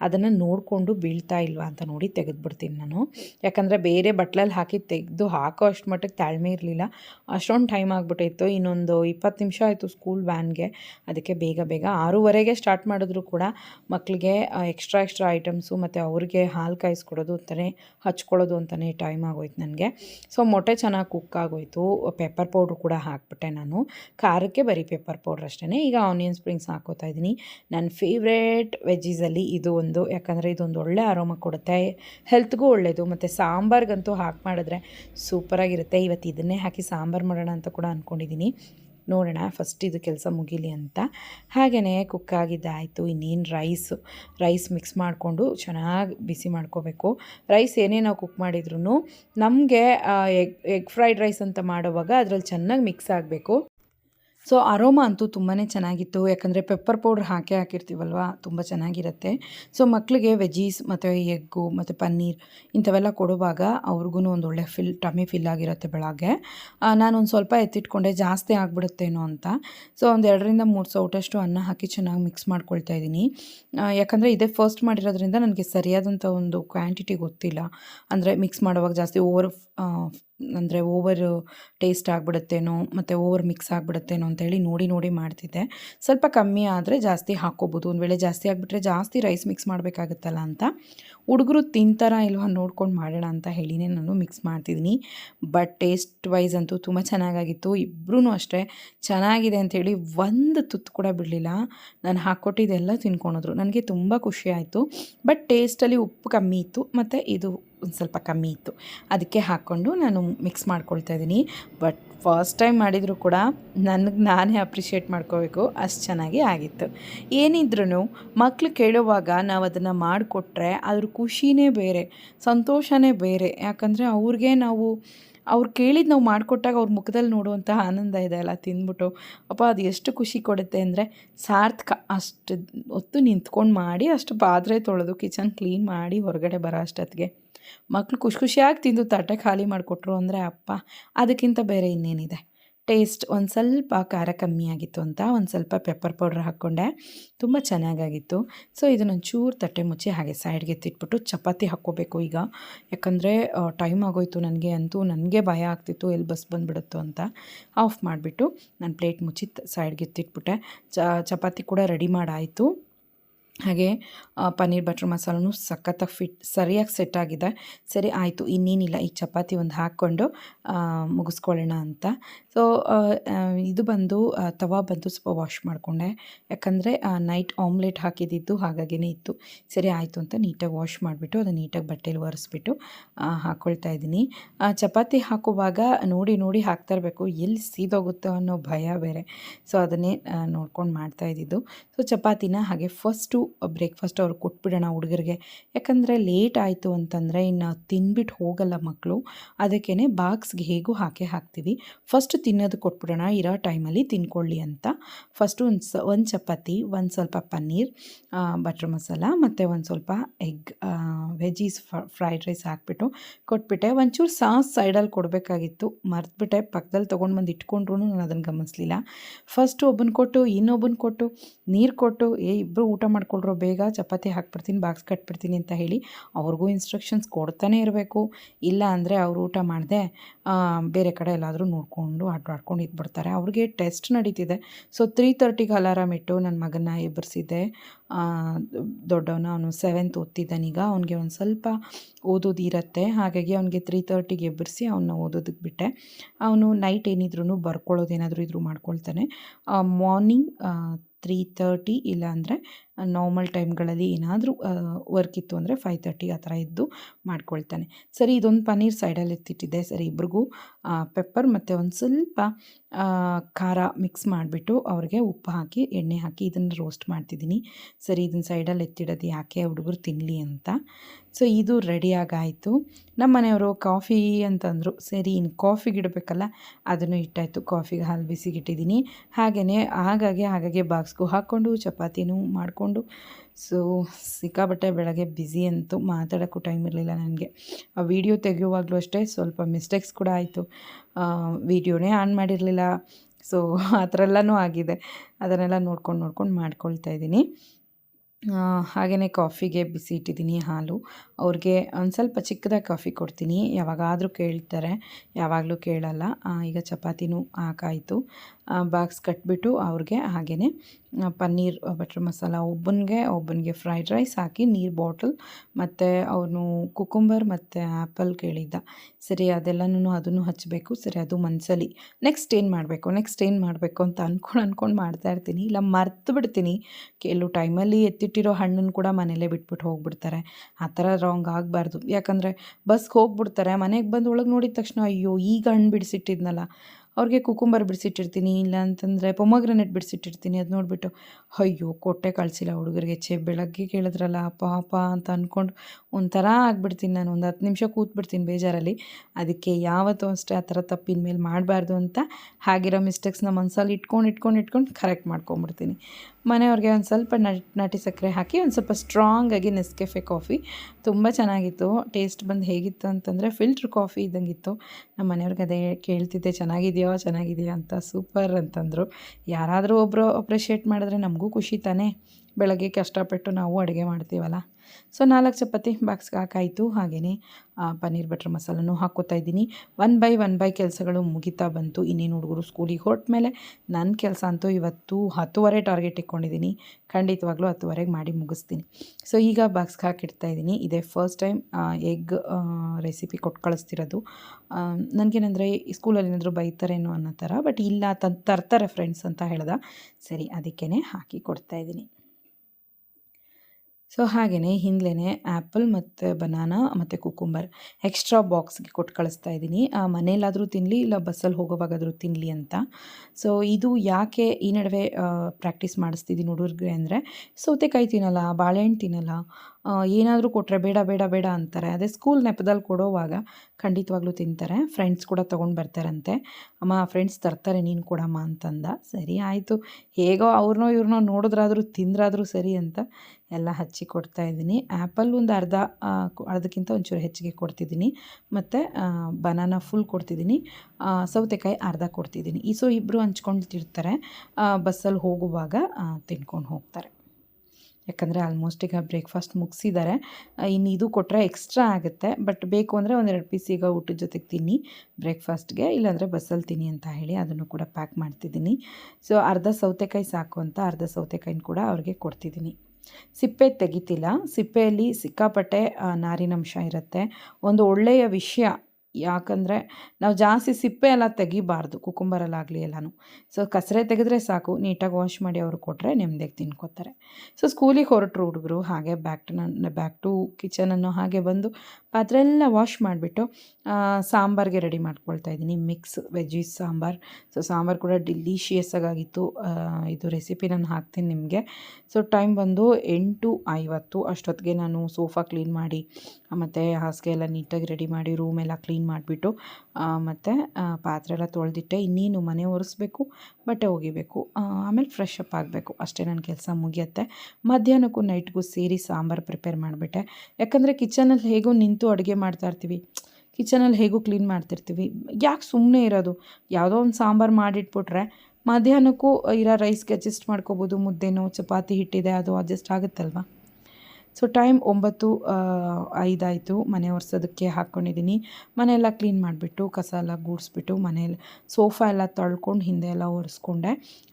ಅದನ್ನು ನೋಡಿಕೊಂಡು ಬೀಳ್ತಾ ಇಲ್ವಾ ಅಂತ ನೋಡಿ ತೆಗೆದುಬಿಡ್ತೀನಿ ನಾನು. ಯಾಕಂದರೆ ಬೇರೆ ಬಟ್ಲಲ್ಲಿ ಹಾಕಿ ತೆಗೆದು ಹಾಕೋ ಅಷ್ಟು ಮಟ್ಟಿಗೆ ತಾಳ್ಮೆ ಇರಲಿಲ್ಲ. ಅಷ್ಟೊಂದು ಟೈಮ್ ಆಗಿಬಿಟ್ಟಿತ್ತು. ಇನ್ನೊಂದು ಇಪ್ಪತ್ತು ನಿಮಿಷ ಆಯಿತು ಸ್ಕೂಲ್ ವ್ಯಾನ್ಗೆ ಅದಕ್ಕೆ ಬೇಗ ಬೇಗ ಆರೂವರೆಗೆ ಸ್ಟಾರ್ಟ್ ಮಾಡಿದ್ರು ಕೂಡ ಮಕ್ಕಳಿಗೆ ಎಕ್ಸ್ಟ್ರಾ ಎಕ್ಸ್ಟ್ರಾ ಐಟಮ್ಸು ಮತ್ತು ಅವ್ರಿಗೆ ಹಾಲು ಕಾಯಿಸ್ಕೊಡೋದು ಅಂತಲೇ ಹಚ್ಕೊಳ್ಳೋದು ಅಂತಲೇ ಟೈಮ್ ಆಗೋಯ್ತು ನನಗೆ. ಸೊ ಮೊಟ್ಟೆ ಚೆನ್ನಾಗಿ ಕುಕ್ ಆಗೋಯ್ತು. ಪೆಪ್ಪರ್ ಪೌಡ್ರ್ ಕೂಡ ಹಾಕ್ಬಿಟ್ಟೆ ನಾನು. ಖಾರಕ್ಕೆ ಬರೀ ಪೆಪ್ಪರ್ ಪೌಡ್ರ್ ಅಷ್ಟೇ ಈಗ ಆನಿಯನ್ ಸ್ಪ್ರಿಂಗ್ಸ್ ಹಾಕೋತಾ ಇದ್ದೀನಿ. ನನ್ನ ಫೇವ್ರೇಟ್ ವೆಜ್ಜೀಸಲ್ಲಿ ಇದು ಒಂದು, ಯಾಕಂದರೆ ಇದೊಂದು ಒಳ್ಳೆ ಆರೋಮ ಕೊಡುತ್ತೆ. ಹೆಲ್ತ್ಗೂ ಒಳ್ಳೆಯದು ಮತ್ತು ಸಾಂಬಾರ್ಗಂತೂ ಹಾಕಿ ಮಾಡಿದ್ರೆ ಸೂಪರಾಗಿರುತ್ತೆ. ಇವತ್ತು ಇದನ್ನೇ ಹಾಕಿ ಸಾಂಬಾರು ಮಾಡೋಣ ಅಂತ ಕೂಡ ಅಂದ್ಕೊಂಡಿದ್ದೀನಿ ನೋಡೋಣ ಫಸ್ಟ್ ಇದು ಕೆಲಸ ಮುಗೀಲಿ ಅಂತ. ಹಾಗೆಯೇ ಕುಕ್ ಆಗಿದ್ದಾಯಿತು. ಇನ್ನೇನು ರೈಸು ರೈಸ್ ಮಿಕ್ಸ್ ಮಾಡಿಕೊಂಡು ಚೆನ್ನಾಗಿ ಬಿಸಿ ಮಾಡ್ಕೋಬೇಕು. ರೈಸ್ ಏನೇ ನಾವು ಕುಕ್ ಮಾಡಿದ್ರು ನಮಗೆ ಎಗ್ ಎಗ್ ಫ್ರೈಡ್ ರೈಸ್ ಅಂತ ಮಾಡುವಾಗ ಅದರಲ್ಲಿ ಚೆನ್ನಾಗಿ ಮಿಕ್ಸ್ ಆಗಬೇಕು. ಸೊ ಅರೋಮಾ ಅಂತೂ ತುಂಬಾ ಚೆನ್ನಾಗಿತ್ತು. ಯಾಕಂದರೆ ಪೆಪ್ಪರ್ ಪೌಡ್ರ್ ಹಾಕಿ ಹಾಕಿರ್ತೀವಲ್ವ? ತುಂಬ ಚೆನ್ನಾಗಿರುತ್ತೆ. ಸೊ ಮಕ್ಕಳಿಗೆ ವೆಜೀಸ್ ಮತ್ತು ಎಗ್ಗು ಮತ್ತು ಪನ್ನೀರ್ ಇಂಥವೆಲ್ಲ ಕೊಡುವಾಗ ಅವ್ರಿಗೂ ಒಂದು ಒಳ್ಳೆ ಫಿಲ್ ಟಮಿ ಫಿಲ್ ಆಗಿರುತ್ತೆ ಬೆಳಗ್ಗೆ. ನಾನೊಂದು ಸ್ವಲ್ಪ ಎತ್ತಿಟ್ಕೊಂಡೆ. ಜಾಸ್ತಿ ಆಗಿಬಿಡುತ್ತೇನೋ ಅಂತ. ಸೊ ಒಂದು ಎರಡರಿಂದ ಮೂರು ಸೌಟಷ್ಟು ಅನ್ನ ಹಾಕಿ ಚೆನ್ನಾಗಿ ಮಿಕ್ಸ್ ಮಾಡ್ಕೊಳ್ತಾ ಇದ್ದೀನಿ. ಯಾಕಂದರೆ ಇದೇ ಫಸ್ಟ್ ಮಾಡಿರೋದ್ರಿಂದ ನನಗೆ ಸರಿಯಾದಂಥ ಒಂದು ಕ್ವಾಂಟಿಟಿ ಗೊತ್ತಿಲ್ಲ. ಅಂದರೆ ಮಿಕ್ಸ್ ಮಾಡುವಾಗ ಜಾಸ್ತಿ ಓವರ್ ಅಂದರೆ ಓವರ್ ಟೇಸ್ಟ್ ಆಗಿಬಿಡುತ್ತೇನೋ ಮತ್ತು ಓವರ್ ಮಿಕ್ಸ್ ಆಗಿಬಿಡುತ್ತೇನೋ ಅಂತೇಳಿ ನೋಡಿ ನೋಡಿ ಮಾಡ್ತಿದ್ದೆ. ಸ್ವಲ್ಪ ಕಮ್ಮಿ ಆದರೆ ಜಾಸ್ತಿ ಹಾಕ್ಕೋಬೋದು ಒಂದು ವೇಳೆ ಜಾಸ್ತಿ ಆಗಿಬಿಟ್ರೆ ಜಾಸ್ತಿ ರೈಸ್ ಮಿಕ್ಸ್ ಮಾಡಬೇಕಾಗುತ್ತಲ್ಲ ಅಂತ. ಹುಡುಗರು ತಿಂತಾರ ಇಲ್ವಾ ನೋಡ್ಕೊಂಡು ಮಾಡೋಣ ಅಂತ ಹೇಳಿನೇ ನಾನು ಮಿಕ್ಸ್ ಮಾಡ್ತಿದ್ದೀನಿ. ಬಟ್ ಟೇಸ್ಟ್ ವೈಸ್ ಅಂತೂ ತುಂಬ ಚೆನ್ನಾಗಾಗಿತ್ತು. ಇಬ್ಬರೂ ಅಷ್ಟೇ ಚೆನ್ನಾಗಿದೆ ಅಂಥೇಳಿ ಒಂದು ತುತ್ತು ಕೂಡ ಬಿಡಲಿಲ್ಲ. ನಾನು ಹಾಕ್ಕೊಟ್ಟಿದ್ದೆಲ್ಲ ತಿನ್ಕೊಳೋದ್ರು ನನಗೆ ತುಂಬ ಖುಷಿ ಆಯಿತು. ಬಟ್ ಟೇಸ್ಟಲ್ಲಿ ಉಪ್ಪು ಕಮ್ಮಿ ಇತ್ತು. ಮತ್ತು ಇದು ಒಂದು ಸ್ವಲ್ಪ ಕಮ್ಮಿ ಇತ್ತು. ಅದಕ್ಕೆ ಹಾಕ್ಕೊಂಡು ನಾನು ಮಿಕ್ಸ್ ಮಾಡ್ಕೊಳ್ತಾ ಇದ್ದೀನಿ. ಬಟ್ ಫಸ್ಟ್ ಟೈಮ್ ಮಾಡಿದರೂ ಕೂಡ ನನಗೆ ನಾನೇ ಅಪ್ರಿಷಿಯೇಟ್ ಮಾಡ್ಕೋಬೇಕು. ಅಷ್ಟು ಚೆನ್ನಾಗಿ ಆಗಿತ್ತು. ಏನಿದ್ರೂ ಮಕ್ಕಳು ಕೇಳುವಾಗ ನಾವು ಅದನ್ನು ಮಾಡಿಕೊಟ್ರೆ ಅದ್ರ ಖುಷಿನೇ ಬೇರೆ, ಸಂತೋಷನೇ ಬೇರೆ. ಯಾಕಂದರೆ ಅವ್ರಿಗೆ ನಾವು, ಅವ್ರು ಕೇಳಿದ್ದು ನಾವು ಮಾಡಿಕೊಟ್ಟಾಗ ಅವ್ರ ಮುಖದಲ್ಲಿ ನೋಡುವಂಥ ಆನಂದ ಇದೆ ಅಲ್ಲ, ತಿಂದ್ಬಿಟ್ಟು. ಅಪ್ಪ, ಅದು ಎಷ್ಟು ಖುಷಿ ಕೊಡುತ್ತೆ ಅಂದರೆ ಸಾರ್ಥಕ. ಅಷ್ಟು ಹೊತ್ತು ನಿಂತ್ಕೊಂಡು ಮಾಡಿ ಅಷ್ಟು ಪಾತ್ರೆ ತೊಳೆದು ಕಿಚನ್ ಕ್ಲೀನ್ ಮಾಡಿ ಹೊರಗಡೆ ಬರೋ ಅಷ್ಟೊತ್ತಿಗೆ. ಮಕ್ಕಳು ಖುಷಿ ಖುಷಿಯಾಗಿ ತಿಂದು ತಟ್ಟೆ ಖಾಲಿ ಮಾಡಿಕೊಟ್ರು ಅಂದರೆ ಅಪ್ಪ, ಅದಕ್ಕಿಂತ ಬೇರೆ ಇನ್ನೇನಿದೆ? ಟೇಸ್ಟ್ ಒಂದು ಸ್ವಲ್ಪ ಖಾರ ಕಮ್ಮಿ ಆಗಿತ್ತು ಅಂತ ಒಂದು ಸ್ವಲ್ಪ ಪೆಪ್ಪರ್ ಪೌಡ್ರ್ ಹಾಕ್ಕೊಂಡೆ. ತುಂಬ ಚೆನ್ನಾಗಾಗಿತ್ತು. ಸೊ ಇದನ್ನೊಂಚೂರು ತಟ್ಟೆ ಮುಚ್ಚಿ ಹಾಗೆ ಸೈಡ್ಗೆ ತಿಟ್ಬಿಟ್ಟು ಚಪಾತಿ ಹಾಕ್ಕೋಬೇಕು ಈಗ. ಯಾಕಂದರೆ ಟೈಮ್ ಆಗೋಯ್ತು ನನಗೆ ಅಂತೂ, ನನಗೆ ಭಯ ಆಗ್ತಿತ್ತು ಎಲ್ಲಿ ಬಸ್ ಬಂದುಬಿಡುತ್ತೋ ಅಂತ. ಆಫ್ ಮಾಡಿಬಿಟ್ಟು ನಾನು ಪ್ಲೇಟ್ ಮುಚ್ಚಿ ಸೈಡ್ಗೆ ತಿಟ್ಬಿಟ್ಟೆ ಚಪಾತಿ ಕೂಡ ರೆಡಿ ಮಾಡಾಯಿತು. ಹಾಗೆ ಪನ್ನೀರ್ ಬಟರ್ ಮಸಾಲೂ ಸಖತ್ತಾಗಿ ಫಿಟ್ ಸರಿಯಾಗಿ ಸೆಟ್ ಆಗಿದೆ. ಸರಿ, ಆಯಿತು, ಇನ್ನೇನಿಲ್ಲ, ಈ ಚಪಾತಿ ಒಂದು ಹಾಕ್ಕೊಂಡು ಮುಗಿಸ್ಕೊಳ್ಳೋಣ ಅಂತ. ಸೊ ಇದು ಬಂದು ತವಾ ಬಂದು ಸ್ವಲ್ಪ ವಾಶ್ ಮಾಡಿಕೊಂಡೆ. ಯಾಕಂದರೆ ನೈಟ್ ಆಮ್ಲೆಟ್ ಹಾಕಿದ್ದಿದ್ದು ಹಾಗಾಗಿನೇ ಇತ್ತು. ಸರಿ, ಆಯಿತು ಅಂತ ನೀಟಾಗಿ ವಾಶ್ ಮಾಡಿಬಿಟ್ಟು ಅದನ್ನು ನೀಟಾಗಿ ಬಟ್ಟೆಲಿ ಒರೆಸ್ಬಿಟ್ಟು ಹಾಕ್ಕೊಳ್ತಾ ಇದ್ದೀನಿ. ಚಪಾತಿ ಹಾಕುವಾಗ ನೋಡಿ ನೋಡಿ ಹಾಕ್ತಾ ಇರಬೇಕು. ಎಲ್ಲಿ ಸೀದೋಗುತ್ತೋ ಅನ್ನೋ ಭಯ ಬೇರೆ. ಸೊ ಅದನ್ನೇ ನೋಡ್ಕೊಂಡು ಮಾಡ್ತಾ ಇದ್ದಿದ್ದು. ಸೊ ಚಪಾತಿನ ಹಾಗೆ ಫಸ್ಟು ಬ್ರೇಕ್ಫಾಸ್ಟ್ ಅವ್ರಿಗೆ ಕೊಟ್ಬಿಡೋಣ ಹುಡುಗರಿಗೆ. ಯಾಕಂದರೆ ಲೇಟ್ ಆಯಿತು ಅಂತಂದರೆ ಇನ್ನು ತಿನ್ಬಿಟ್ಟು ಹೋಗಲ್ಲ ಮಕ್ಕಳು ಅದಕ್ಕೇ ಬಾಕ್ಸ್ಗೆ ಹೇಗೂ ಹಾಕೇ ಹಾಕ್ತೀವಿ. ಫಸ್ಟ್ ತಿನ್ನೋದು ಕೊಟ್ಬಿಡೋಣ, ಇರೋ ಟೈಮಲ್ಲಿ ತಿನ್ಕೊಳ್ಳಿ ಅಂತ. ಫಸ್ಟು ಒಂದು ಒಂದು ಚಪಾತಿ, ಒಂದು ಸ್ವಲ್ಪ ಪನ್ನೀರ್ ಬಟ್ರ್ ಮಸಾಲ ಮತ್ತು ಒಂದು ಸ್ವಲ್ಪ ಎಗ್ ವೆಜೀಸ್ ಫ್ರೈಡ್ ರೈಸ್ ಹಾಕ್ಬಿಟ್ಟು ಕೊಟ್ಬಿಟ್ಟೆ. ಒಂಚೂರು ಸಾಸ್ ಸೈಡಲ್ಲಿ ಕೊಡಬೇಕಾಗಿತ್ತು. ಮರೆತುಬಿಟ್ಟೆ. ಪಕ್ಕದಲ್ಲಿ ತೊಗೊಂಡು ಬಂದು ಇಟ್ಕೊಂಡ್ರು ನಾನು ಅದನ್ನು ಗಮನಿಸಲಿಲ್ಲ. ಫಸ್ಟು ಒಬ್ಬನ ಕೊಟ್ಟು, ಇನ್ನೊಬ್ಬನ ಕೊಟ್ಟು, ನೀರು ಕೊಟ್ಟು, ಏ ಇಬ್ಬರು ಊಟ ಮಾಡ್ಕೊಳ್ರೋ ಬೇಗ ಚಪಾತಿ ಹಾಕ್ಬಿಡ್ತೀನಿ ಬಾಕ್ಸ್ ಕಟ್ಬಿಡ್ತೀನಿ ಅಂತ ಹೇಳಿ ಅವ್ರಿಗೂ ಇನ್ಸ್ಟ್ರಕ್ಷನ್ಸ್ ಕೊಡ್ತಾನೆ ಇರಬೇಕು. ಇಲ್ಲ ಅಂದರೆ ಅವರು ಊಟ ಮಾಡದೆ ಬೇರೆ ಕಡೆ ಎಲ್ಲಾದರೂ ನೋಡಿಕೊಂಡು ಆಟ ಆಡ್ಕೊಂಡು ಇದ್ಬಿಡ್ತಾರೆ. ಅವ್ರಿಗೆ ಟೆಸ್ಟ್ ನಡೀತಿದೆ. ಸೊ ತ್ರೀ ತರ್ಟಿಗೆ ಅಲಾರಾಮ್ ಇಟ್ಟು ನನ್ನ ಮಗನ ಎಬ್ಬರಿಸಿದ್ದೆ ದೊಡ್ಡವನ ಅವನು ಸೆವೆಂತ್ ಓದ್ತಿದ್ದಾನೀಗ ಅವನಿಗೆ ಒಂದು ಸ್ವಲ್ಪ ಓದೋದು ಇರುತ್ತೆ. ಹಾಗಾಗಿ ಅವನಿಗೆ ತ್ರೀ ತರ್ಟಿಗೆ ಎಬ್ಬರಿಸಿ ಅವನ್ನ ಓದೋದಕ್ಕೆ ಬಿಟ್ಟೆ. ಅವನು ನೈಟ್ ಏನಿದ್ರು ಬರ್ಕೊಳ್ಳೋದು ಏನಾದರೂ ಇದ್ರೂ ಮಾಡ್ಕೊಳ್ತಾನೆ. ಮಾರ್ನಿಂಗ್ ತ್ರೀ ತರ್ಟಿ ಇಲ್ಲ ಅಂದರೆ ನಾರ್ಮಲ್ ಟೈಮ್ಗಳಲ್ಲಿ ಏನಾದರೂ ವರ್ಕ್ ಇತ್ತು ಅಂದರೆ ಫೈವ್ ತರ್ಟಿ ಆ ಥರ ಇದ್ದು ಮಾಡ್ಕೊಳ್ತಾನೆ. ಸರಿ, ಇದೊಂದು ಪನ್ನೀರ್ ಸೈಡಲ್ಲಿ ಎತ್ತಿಟ್ಟಿದ್ದೆ. ಸರಿ, ಇಬ್ರಿಗೂ ಪೆಪ್ಪರ್ ಮತ್ತು ಒಂದು ಸ್ವಲ್ಪ ಖಾರ ಮಿಕ್ಸ್ ಮಾಡಿಬಿಟ್ಟು ಅವ್ರಿಗೆ ಉಪ್ಪು ಹಾಕಿ, ಎಣ್ಣೆ ಹಾಕಿ ಇದನ್ನು ರೋಸ್ಟ್ ಮಾಡ್ತಿದ್ದೀನಿ. ಸರಿ, ಇದನ್ನ ಸೈಡಲ್ಲಿ ಎತ್ತಿಡೋದು ಯಾಕೆ ಹುಡುಗರು ತಿನ್ನಲಿ ಅಂತ. ಸೊ ಇದು ರೆಡಿಯಾಗಾಯಿತು ನಮ್ಮ ಮನೆಯವರು ಕಾಫಿ ಅಂತಂದರು. ಸರಿ ಇನ್ನು ಕಾಫಿಗೆ ಇಡಬೇಕಲ್ಲ ಅದನ್ನು ಇಟ್ಟಾಯಿತು. ಕಾಫಿಗೆ ಹಾಲು ಬಿಸಿಗಿಟ್ಟಿದ್ದೀನಿ ಹಾಗೆಯೇ ಹಾಗಾಗಿ ಹಾಗಾಗಿ ಬಾಕ್ಸ್ಗೂ ಹಾಕ್ಕೊಂಡು, ಚಪಾತಿನೂ ಮಾಡಿಕೊಂಡು ಸೊ ಸಿಕ್ಕಾಬಟ್ಟೆ ಬೆಳಗ್ಗೆ ಬ್ಯುಸಿ ಅಂತೂ ಮಾತಾಡೋಕ್ಕೂ ಟೈಮ್ ಇರಲಿಲ್ಲ ನನಗೆ. ಆ ವಿಡಿಯೋ ತೆಗೆಯುವಾಗಲೂ ಅಷ್ಟೇ ಸ್ವಲ್ಪ ಮಿಸ್ಟೇಕ್ಸ್ ಕೂಡ ಆಯಿತು. ವಿಡಿಯೋನೇ ಆನ್ ಮಾಡಿರಲಿಲ್ಲ. ಸೊ ಆ ಥರ ಎಲ್ಲನೂ ಆಗಿದೆ. ಅದನ್ನೆಲ್ಲ ನೋಡ್ಕೊಂಡು ನೋಡ್ಕೊಂಡು ಮಾಡ್ಕೊಳ್ತಾ ಇದ್ದೀನಿ. ಹಾಗೆಯೇ ಕಾಫಿಗೆ ಬಿಸಿ ಇಟ್ಟಿದ್ದೀನಿ ಹಾಲು. ಅವ್ರಿಗೆ ಒಂದು ಸ್ವಲ್ಪ ಚಿಕ್ಕದಾಗಿ ಕಾಫಿ ಕೊಡ್ತೀನಿ. ಯಾವಾಗಾದರೂ ಕೇಳ್ತಾರೆ. ಯಾವಾಗಲೂ ಕೇಳಲ್ಲ. ಈಗ ಚಪಾತಿನೂ ಹಾಕಾಯಿತು ಬಾಕ್ಸ್ ಕಟ್ಬಿಟ್ಟು ಅವ್ರಿಗೆ ಹಾಗೆಯೇ ಪನ್ನೀರ್, ಬಟರ್ ಮಸಾಲ, ಒಬ್ಬನಿಗೆ ಒಬ್ಬನಿಗೆ ಫ್ರೈಡ್ ರೈಸ್ ಹಾಕಿ ನೀರು ಬಾಟಲ್ ಮತ್ತು ಅವನು ಕುಕುಂಬರ್ ಮತ್ತು ಆ್ಯಪಲ್ ಕೇಳಿದ್ದ. ಸರಿ ಅದೆಲ್ಲನೂ ಅದನ್ನು ಹಚ್ಚಬೇಕು ಸರಿ, ಅದು ಮನಸ್ಸಲ್ಲಿ ನೆಕ್ಸ್ಟ್ ಏನು ಮಾಡಬೇಕು? ನೆಕ್ಸ್ಟ್ ಏನು ಮಾಡಬೇಕು ಅಂತ ಅಂದ್ಕೊಂಡು ಅಂದ್ಕೊಂಡು ಮಾಡ್ತಾ ಇರ್ತೀನಿ. ಇಲ್ಲ ಮರ್ತು ಬಿಡ್ತೀನಿ ಕೆಲವು ಟೈಮಲ್ಲಿ ಎತ್ತಿಟ್ಟಿರೋ ಹಣ್ಣನ್ನು ಕೂಡ ಮನೇಲೇ ಬಿಟ್ಬಿಟ್ಟು ಹೋಗ್ಬಿಡ್ತಾರೆ. ಆ ಥರ ರಾಂಗ್ ಆಗಬಾರ್ದು. ಯಾಕಂದರೆ ಬಸ್ಗೆ ಹೋಗ್ಬಿಡ್ತಾರೆ ಮನೆಗೆ ಬಂದು ಒಳಗೆ ನೋಡಿದ ತಕ್ಷಣ ಅಯ್ಯೋ ಈಗ ಹಣ್ಣು ಬಿಡಿಸಿಟ್ಟಿದ್ನಲ್ಲ. ಅವ್ರಿಗೆ ಕುಕುಂಬರ್ ಬಿಡಿಸಿಟ್ಟಿರ್ತೀನಿ ಇಲ್ಲ ಅಂತಂದರೆ ಪೊಮಗ್ರನೆಟ್ ಬಿಡಿಸಿಟ್ಟಿರ್ತೀನಿ, ಅದು ನೋಡಿಬಿಟ್ಟು, ಅಯ್ಯೋ, ಕೊಟ್ಟೆ ಕಳಿಸಿಲ್ಲ ಹುಡುಗರಿಗೆ ಚೆ ಬೆಳಗ್ಗೆ ಕೇಳಿದ್ರಲ್ಲ ಪಾಪ ಅಂತ ಅಂದ್ಕೊಂಡು ಒಂಥರ ಆಗ್ಬಿಡ್ತೀನಿ ನಾನು, ಒಂದು ಹತ್ತು ನಿಮಿಷ ಕೂತ್ಬಿಡ್ತೀನಿ ಬೇಜಾರಲ್ಲಿ, ಅದಕ್ಕೆ ಯಾವತ್ತೂ ಅಷ್ಟೇ ಆ ಥರ ತಪ್ಪಿನ ಮೇಲೆ ಮಾಡಬಾರ್ದು ಅಂತ ಹಾಗಿರೋ ಮಿಸ್ಟೇಕ್ಸ್ನ ಮನಸ್ಸಲ್ಲಿ ಇಟ್ಕೊಂಡು ಇಟ್ಕೊಂಡು ಇಟ್ಕೊಂಡು ಕರೆಕ್ಟ್ ಮಾಡ್ಕೊಂಬಿಡ್ತೀನಿ. ಮನೆಯವ್ರಿಗೆ ಒಂದು ಸ್ವಲ್ಪ ನಟ್ ನಾಟಿ ಸಕ್ಕರೆ ಹಾಕಿ, ಒಂದು ಸ್ವಲ್ಪ ಸ್ಟ್ರಾಂಗಾಗಿ ನೆಸ್ಕೆಫೆ ಕಾಫಿ ತುಂಬ ಚೆನ್ನಾಗಿತ್ತು ಟೇಸ್ಟ್ ಬಂದು ಹೇಗಿತ್ತು ಅಂತಂದರೆ ಫಿಲ್ಟ್ರ್ ಕಾಫಿ ಇದ್ದಂಗಿತ್ತು. ನಮ್ಮ ಮನೆಯವ್ರಿಗೆ ಅದೇ ಕೇಳ್ತಿದ್ದೆ, ಚೆನ್ನಾಗಿದೆಯೋ ಚೆನ್ನಾಗಿದೆಯಾ ಅಂತ ಸೂಪರ್ ಅಂತಂದರು. ಯಾರಾದರೂ ಒಬ್ಬರು ಅಪ್ರಿಷಿಯೇಟ್ ಮಾಡಿದ್ರೆ ನಮಗೂ ಖುಷಿ ತಾನೇ. ಬೆಳಗ್ಗೆ ಕಷ್ಟಪಟ್ಟು ನಾವು ಅಡುಗೆ ಮಾಡ್ತೀವಲ್ಲ. ಸೊ, ನಾಲ್ಕು ಚಪಾತಿ ಬಾಕ್ಸ್ಗೆ ಹಾಕಾಯಿತು. ಹಾಗೆಯೇ ಪನ್ನೀರ್ ಬಟರ್ ಮಸಾಲನೂ ಹಾಕ್ಕೋತಾ ಇದ್ದೀನಿ. ಒನ್ ಬೈ ಒನ್ ಬೈ ಕೆಲಸಗಳು ಮುಗಿತಾ ಬಂತು. ಇನ್ನೇನು ಹುಡುಗರು ಸ್ಕೂಲಿಗೆ ಹೊರಟ ಮೇಲೆ ನನ್ನ ಕೆಲಸ ಅಂತೂ ಇವತ್ತು ಹತ್ತುವರೆ ಟಾರ್ಗೆಟ್ ಇಟ್ಕೊಂಡಿದ್ದೀನಿ. ಖಂಡಿತವಾಗ್ಲೂ ಹತ್ತುವರೆಗೆ ಮಾಡಿ ಮುಗಿಸ್ತೀನಿ. ಸೊ, ಈಗ ಬಾಕ್ಸ್ಗೆ ಹಾಕಿಡ್ತಾ ಇದ್ದೀನಿ. ಇದೇ ಫಸ್ಟ್ ಟೈಮ್ ಎಗ್ ರೆಸಿಪಿ ಕೊಟ್ಟು ಕಳಿಸ್ತಿರೋದು. ನನಗೇನೆಂದರೆ ಸ್ಕೂಲಲ್ಲಿ ಏನಾದರೂ ಬೈತಾರೇನೋ ಅನ್ನೋ ಥರ, ಬಟ್ ಇಲ್ಲ ತಂದು ತರ್ತಾರೆ ಫ್ರೆಂಡ್ಸ್ ಅಂತ ಹೇಳ್ದ. ಸರಿ ಅದಕ್ಕೇ ಹಾಕಿ ಕೊಡ್ತಾ ಇದ್ದೀನಿ. ಸೊ ಹಾಗೆಯೇ ಹಿಂದ್ಲೇ ಆ್ಯಪಲ್ ಮತ್ತು ಬನಾನಾ ಮತ್ತು ಕುಕುಂಬರ್ ಎಕ್ಸ್ಟ್ರಾ ಬಾಕ್ಸ್ಗೆ ಕೊಟ್ಟು ಕಳಿಸ್ತಾ ಇದ್ದೀನಿ. ಮನೇಲಾದರೂ ತಿನ್ನಲಿ ಇಲ್ಲ ಬಸ್ಸಲ್ಲಿ ಹೋಗೋವಾಗಾದರೂ ತಿನ್ನಲಿ ಅಂತ. ಸೊ ಇದು ಯಾಕೆ ಈ ನಡುವೆ ಪ್ರಾಕ್ಟೀಸ್ ಮಾಡಿಸ್ತಿದ್ದೀನಿ ಹುಡುಗರಿಗೆ ಅಂದರೆ ಸೌತೆಕಾಯಿ ತಿನ್ನಲ್ಲ, ಬಾಳೆಹಣ್ಣು ತಿನ್ನಲ್ಲ ಏನಾದರೂ ಕೊಟ್ಟರೆ ಬೇಡ ಬೇಡ ಬೇಡ ಅಂತಾರೆ. ಅದೇ ಸ್ಕೂಲ್ ನೆಪದಲ್ಲಿ ಕೊಡೋವಾಗ ಖಂಡಿತವಾಗ್ಲೂ ತಿಂತಾರೆ. ಫ್ರೆಂಡ್ಸ್ ಕೂಡ ತೊಗೊಂಡು ಬರ್ತಾರಂತೆ. ಅಮ್ಮ ಫ್ರೆಂಡ್ಸ್ ತರ್ತಾರೆ, ನೀನು ಕೊಡಮ್ಮ ಅಂತಂದ. ಸರಿ, ಆಯಿತು. ಹೇಗೋ ಅವ್ರನ್ನೋ ಇವ್ರನ್ನೋ ನೋಡಿದ್ರಾದ್ರೂ, ತಿಂದ್ರಾದ್ರೂ ಸರಿ ಅಂತ ಎಲ್ಲ ಹಚ್ಚಿ ಕೊಡ್ತಾ ಇದ್ದೀನಿ. ಆ್ಯಪಲ್ ಒಂದು ಅರ್ಧ ಅರ್ಧಕ್ಕಿಂತ ಒಂಚೂರು ಹೆಚ್ಚಿಗೆ ಕೊಡ್ತಿದ್ದೀನಿ. ಮತ್ತು ಬನಾನಾ ಫುಲ್ ಕೊಡ್ತಿದ್ದೀನಿ. ಸೌತೆಕಾಯಿ ಅರ್ಧ ಕೊಡ್ತಿದ್ದೀನಿ. ಈ ಸೊ ಇಬ್ಬರು ಹಂಚ್ಕೊಂಡು ತಿರ್ತಾರೆ ಬಸ್ಸಲ್ಲಿ ಹೋಗುವಾಗ ತಿನ್ಕೊಂಡು ಹೋಗ್ತಾರೆ. ಯಾಕಂದರೆ ಆಲ್ಮೋಸ್ಟ್ ಈಗ ಬ್ರೇಕ್ಫಾಸ್ಟ್ ಮುಗಿಸಿದ್ದಾರೆ ಇನ್ನು ಇದು ಕೊಟ್ಟರೆ ಎಕ್ಸ್ಟ್ರಾ ಆಗುತ್ತೆ. ಬಟ್ ಬೇಕು ಅಂದರೆ ಒಂದೆರಡು ಪೀಸ್ ಈಗ ಊಟದ ಜೊತೆಗೆ ತಿನ್ನಿ. ಬ್ರೇಕ್ಫಾಸ್ಟ್ಗೆ ಇಲ್ಲಾಂದರೆ ಬಸ್ಸಲ್ಲಿ ತಿನ್ನಿ ಅಂತ ಹೇಳಿ ಅದನ್ನು ಕೂಡ ಪ್ಯಾಕ್ ಮಾಡ್ತಿದ್ದೀನಿ. ಸೊ ಅರ್ಧ ಸೌತೆಕಾಯಿ ಸಾಕು ಅಂತ ಅರ್ಧ ಸೌತೆಕಾಯಿನ ಕೂಡ ಅವ್ರಿಗೆ ಕೊಡ್ತಿದ್ದೀನಿ. ಸಿಪ್ಪೆ ತೆಗಿತಿಲ್ಲ. ಸಿಪ್ಪೆಯಲ್ಲಿ ಸಿಕ್ಕಾಪಟ್ಟೆ ನಾರಿನಂಶ ಇರುತ್ತೆ. ಒಂದು ಒಳ್ಳೆಯ ವಿಷಯ ಯಾಕಂದರೆ ನಾವು ಜಾಸ್ತಿ ಸಿಪ್ಪೆ ಎಲ್ಲ ತೆಗಿಬಾರ್ದು, ಕುಕುಂಬರಲ್ಲಾಗಲಿ ಎಲ್ಲನೂ. ಸೊ ಕಸರೆ ತೆಗೆದ್ರೆ ಸಾಕು, ನೀಟಾಗಿ ವಾಶ್ ಮಾಡಿ ಅವ್ರಿಗೆ ಕೊಟ್ಟರೆ ನೆಮ್ಮದಿಯಾಗಿ ತಿನ್ಕೋತಾರೆ. ಸೊ ಸ್ಕೂಲಿಗೆ ಹೊರಟರು ಹುಡುಗರು ಹಾಗೆ ಬ್ಯಾಕ್ ಟು ನನ್ನ ಬ್ಯಾಕ್ ಟು ಕಿಚನನ್ನು ಹಾಗೆ ಬಂದು ಪಾತ್ರೆ ಎಲ್ಲ ವಾಶ್ ಮಾಡಿಬಿಟ್ಟು ಸಾಂಬಾರಿಗೆ ರೆಡಿ ಮಾಡ್ಕೊಳ್ತಾ ಇದ್ದೀನಿ. Mix veggies sambar. So sambar ಕೂಡ ಡಿಲಿಷಿಯಸ್ ಆಗಾಗಿತ್ತು ಇದು ರೆಸಿಪಿ ನಾನು ಹಾಕ್ತೀನಿ ನಿಮಗೆ. ಸೊ ಟೈಮ್ ಬಂದು ಎಂಟು ಐವತ್ತು. ಅಷ್ಟೊತ್ತಿಗೆ ನಾನು ಸೋಫಾ ಕ್ಲೀನ್ ಮಾಡಿ, ಮತ್ತು ಹಾಸಿಗೆ ಎಲ್ಲ ನೀಟಾಗಿ ರೆಡಿ ಮಾಡಿ ರೂಮ್ ಎಲ್ಲ ಕ್ಲೀನ್ ಮಾಡಿಬಿಟ್ಟು ಮತ್ತು ಪಾತ್ರೆ ಎಲ್ಲ ತೊಳೆದಿಟ್ಟೆ. ಇನ್ನೇನು ಮನೆ ಒರೆಸ್ಬೇಕು, ಬಟ್ಟೆ ಒಗಿಬೇಕು. ಆಮೇಲೆ ಫ್ರೆಶ್ ಅಪ್ ಆಗಬೇಕು. ಅಷ್ಟೇ ನನ್ನ ಕೆಲಸ ಮುಗಿಯುತ್ತೆ. ಮಧ್ಯಾಹ್ನಕ್ಕೂ ನೈಟ್ಗೂ ಸೇರಿ ಸಾಂಬಾರು ಪ್ರಿಪೇರ್ ಮಾಡಿಬಿಟ್ಟೆ. ಯಾಕಂದರೆ ಕಿಚನಲ್ಲಿ ಹೇಗೂ ನಿಂತು ಅಡುಗೆ ಮಾಡ್ತಾ ಇರ್ತೀವಿ. ಕಿಚನಲ್ಲಿ ಹೇಗೂ ಕ್ಲೀನ್ ಮಾಡ್ತಿರ್ತೀವಿ. ಯಾಕೆ ಸುಮ್ಮನೆ ಇರೋದು? ಯಾವುದೋ ಒಂದು ಸಾಂಬಾರು ಮಾಡಿಟ್ಬಿಟ್ರೆ ಮಧ್ಯಾಹ್ನಕ್ಕೂ ಇರೋ ರೈಸ್ಗೆ ಅಡ್ಜಸ್ಟ್ ಮಾಡ್ಕೋಬೋದು. ಮುದ್ದೆನೋ, ಚಪಾತಿ ಹಿಟ್ಟಿದೆ, ಅದು ಅಡ್ಜಸ್ಟ್ ಆಗುತ್ತಲ್ವ? ಸೊ ಟೈಮ್ ಒಂಬತ್ತು ಐದಾಯಿತು. ಮನೆ ಒರೆಸೋದಕ್ಕೆ ಹಾಕ್ಕೊಂಡಿದ್ದೀನಿ ಮನೆಯೆಲ್ಲ ಕ್ಲೀನ್ ಮಾಡಿಬಿಟ್ಟು, ಕಸ ಎಲ್ಲ ಗೂಡಿಸ್ಬಿಟ್ಟು ಮನೆಯಲ್ಲಿ ಸೋಫಾ ಎಲ್ಲ ತಳ್ಕೊಂಡು ಹಿಂದೆ ಎಲ್ಲ ಒರೆಸ್ಕೊಂಡೆ.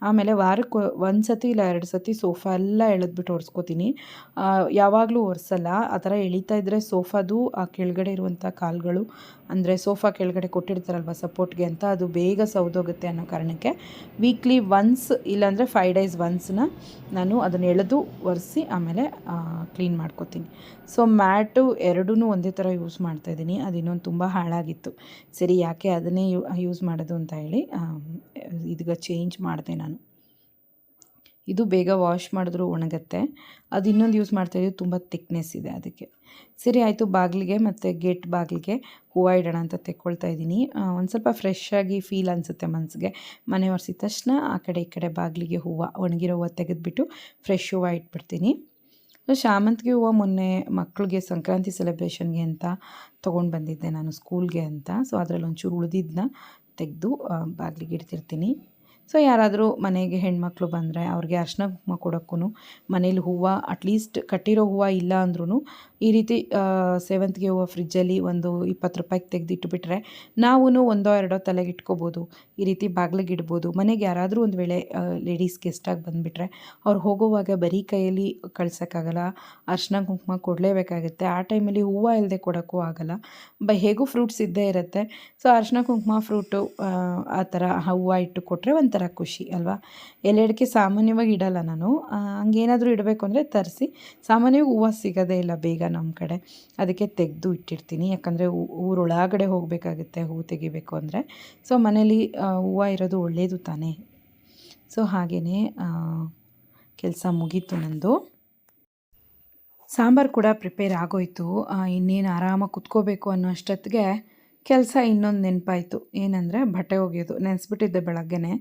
ಆಮೇಲೆ ವಾರಕ್ಕೆ ಒಂದು ಸತಿ ಇಲ್ಲ ಎರಡು ಸತಿ ಸೋಫಾ ಎಲ್ಲ ಎಳೆದ್ಬಿಟ್ಟು ಒರೆಸ್ಕೋತೀನಿ. ಯಾವಾಗಲೂ ಒರೆಸಲ್ಲ. ಆ ಥರ ಎಳಿತಾ ಇದ್ದರೆ ಸೋಫಾದು ಆ ಕೆಳಗಡೆ ಇರುವಂಥ ಕಾಲುಗಳು ಅಂದರೆ ಸೋಫಾ ಕೆಳಗಡೆ ಕೊಟ್ಟಿರ್ತಾರಲ್ವ ಸಪೋರ್ಟ್ಗೆ ಅಂತ, ಅದು ಬೇಗ ಸೌದೋಗುತ್ತೆ ಅನ್ನೋ ಕಾರಣಕ್ಕೆ ವೀಕ್ಲಿ ಒನ್ಸ್ ಇಲ್ಲಾಂದರೆ ಫೈವ್ ಡೇಸ್ ಒನ್ಸ್ನ ನಾನು ಅದನ್ನು ಎಳೆದು ಒರೆಸಿ ಆಮೇಲೆ ಕ್ಲೀನ್ ಮಾಡ್ಕೋತೀನಿ. ಸೊ ಮ್ಯಾಟು ಎರಡೂ ಒಂದೇ ಥರ ಯೂಸ್ ಮಾಡ್ತಾಯಿದ್ದೀನಿ ಅದು ಇನ್ನೊಂದು ತುಂಬ ಹಾಳಾಗಿತ್ತು. ಸರಿ, ಯಾಕೆ ಅದನ್ನೇ ಯೂಸ್ ಮಾಡೋದು ಅಂತ ಹೇಳಿ ಇದೀಗ ಚೇಂಜ್ ಮಾಡಿದೆ ನಾನು. ಇದು ಬೇಗ ವಾಶ್ ಮಾಡಿದ್ರೂ ಒಣಗುತ್ತೆ. ಅದು ಇನ್ನೊಂದು ಯೂಸ್ ಮಾಡ್ತಾಯಿದ್ದೀವಿ ತುಂಬ ತಿಕ್ನೆಸ್ ಇದೆ ಅದಕ್ಕೆ. ಸರಿ, ಆಯಿತು, ಬಾಗಿಲಿಗೆ ಮತ್ತು ಗೇಟ್ ಬಾಗಿಲಿಗೆ ಹೂವು ಇಡೋಣ ಅಂತ ತೆಕ್ಕೊಳ್ತಾ ಇದ್ದೀನಿ. ಒಂದು ಸ್ವಲ್ಪ ಫ್ರೆಶ್ ಆಗಿ ಫೀಲ್ ಅನಿಸುತ್ತೆ ಮನಸ್ಸಿಗೆ ಮನೆ ಒರೆಸಿದ ತಕ್ಷಣ ಆ ಕಡೆ ಈ ಕಡೆ ಬಾಗಿಲಿಗೆ ಹೂವು, ಒಣಗಿರೋ ಹೂವು ತೆಗೆದುಬಿಟ್ಟು ಫ್ರೆಶ್ ಹೂವು ಇಟ್ಬಿಡ್ತೀನಿ. ಶಾಮಂತಿಗೆ ಹೂವು ಮೊನ್ನೆ ಮಕ್ಕಳಿಗೆ ಸಂಕ್ರಾಂತಿ ಸೆಲೆಬ್ರೇಷನ್ಗೆ ಅಂತ ತೊಗೊಂಡು ಬಂದಿದ್ದೆ ನಾನು ಸ್ಕೂಲ್ಗೆ ಅಂತ. ಸೊ ಅದರಲ್ಲಿ ಒಂಚೂರು ಉಳಿದಿದ್ದನ್ನ ತೆಗೆದು ಬಾಗಿಲಿಗೆ ಇಡ್ತಿರ್ತೀನಿ. ಸೊ ಯಾರಾದರೂ ಮನೆಗೆ ಹೆಣ್ಮಕ್ಳು ಬಂದರೆ ಅವ್ರಿಗೆ ಅರ್ಶಿನ ಕುಂಕುಮ ಕೊಡೋಕ್ಕೂ ಮನೇಲಿ ಹೂವು ಅಟ್ಲೀಸ್ಟ್ ಕಟ್ಟಿರೋ ಹೂವು ಇಲ್ಲ ಅಂದ್ರೂ ಈ ರೀತಿ ಸೇವಂತಿಗೆ ಹೂವು ಫ್ರಿಜ್ಜಲ್ಲಿ ಒಂದು ಇಪ್ಪತ್ತು ರೂಪಾಯಿಗೆ ತೆಗೆದಿಟ್ಟುಬಿಟ್ರೆ ನಾವೂ ಒಂದೋ ಎರಡೋ ತಲೆಗೆ ಇಟ್ಕೋಬೋದು. ಈ ರೀತಿ ಬಾಗಿಲಿಗೆ ಇಡ್ಬೋದು. ಮನೆಗೆ ಯಾರಾದರೂ ಒಂದು ವೇಳೆ ಲೇಡೀಸ್ ಗೆಸ್ಟಾಗಿ ಬಂದುಬಿಟ್ರೆ ಅವ್ರು ಹೋಗುವಾಗ ಬರೀ ಕೈಯಲ್ಲಿ ಕಳ್ಸೋಕ್ಕಾಗಲ್ಲ, ಅರ್ಶಿನ ಕುಂಕುಮ ಕೊಡಲೇಬೇಕಾಗುತ್ತೆ. ಆ ಟೈಮಲ್ಲಿ ಹೂವು ಇಲ್ಲದೆ ಕೊಡೋಕ್ಕೂ ಆಗಲ್ಲ. ಬ, ಹೇಗೂ ಫ್ರೂಟ್ಸ್ ಇದ್ದೇ ಇರುತ್ತೆ. ಸೊ, ಅರ್ಶಿನ ಕುಂಕುಮ ಫ್ರೂಟು ಆ ಥರ ಹೂವು ಇಟ್ಟು ಕೊಟ್ಟರೆ ಒಂಥರ ಖುಷಿ, ಅಲ್ವಾ? ಎಲ್ಲೆಡಕ್ಕೆ ಸಾಮಾನ್ಯವಾಗಿ ಇಡಲ್ಲ ನಾನು. ಹಂಗೇನಾದರೂ ಇಡಬೇಕು ಅಂದರೆ ತರಿಸಿ. ಸಾಮಾನ್ಯವಾಗಿ ಹೂವು ಸಿಗೋದೇ ಇಲ್ಲ ಬೇಗ. ನಮ್ಮ ಕಡೆ. ಅದಕ್ಕೆ ತೆಗೆದು ಇಟ್ಟಿರ್ತೀನಿ. ಯಾಕಂದರೆ ಊರೊಳಗಡೆ ಹೋಗಬೇಕಾಗುತ್ತೆ, ಹೂ ತೆಗಿಬೇಕು ಅಂದರೆ. ಸೊ, ಮನೇಲಿ ಹೂವು ಇರೋದು ಒಳ್ಳೆಯದು ತಾನೇ. ಸೊ ಹಾಗೆಯೇ ಕೆಲಸ ಮುಗೀತು ನಂದು. ಸಾಂಬಾರು ಕೂಡ ಪ್ರಿಪೇರ್ ಆಗೋಯ್ತು. ಇನ್ನೇನು ಆರಾಮಾಗಿ ಕುತ್ಕೋಬೇಕು ಅನ್ನೋ ಅಷ್ಟೊತ್ತಿಗೆ ಕೆಲಸ ಇನ್ನೊಂದು ನೆನಪಾಯಿತು. ಏನಂದರೆ ಬಟ್ಟೆ ಒಗೆಯೋದು. ನೆನೆಸ್ಬಿಟ್ಟಿದ್ದೆ ಬೆಳಗ್ಗೆನೆ.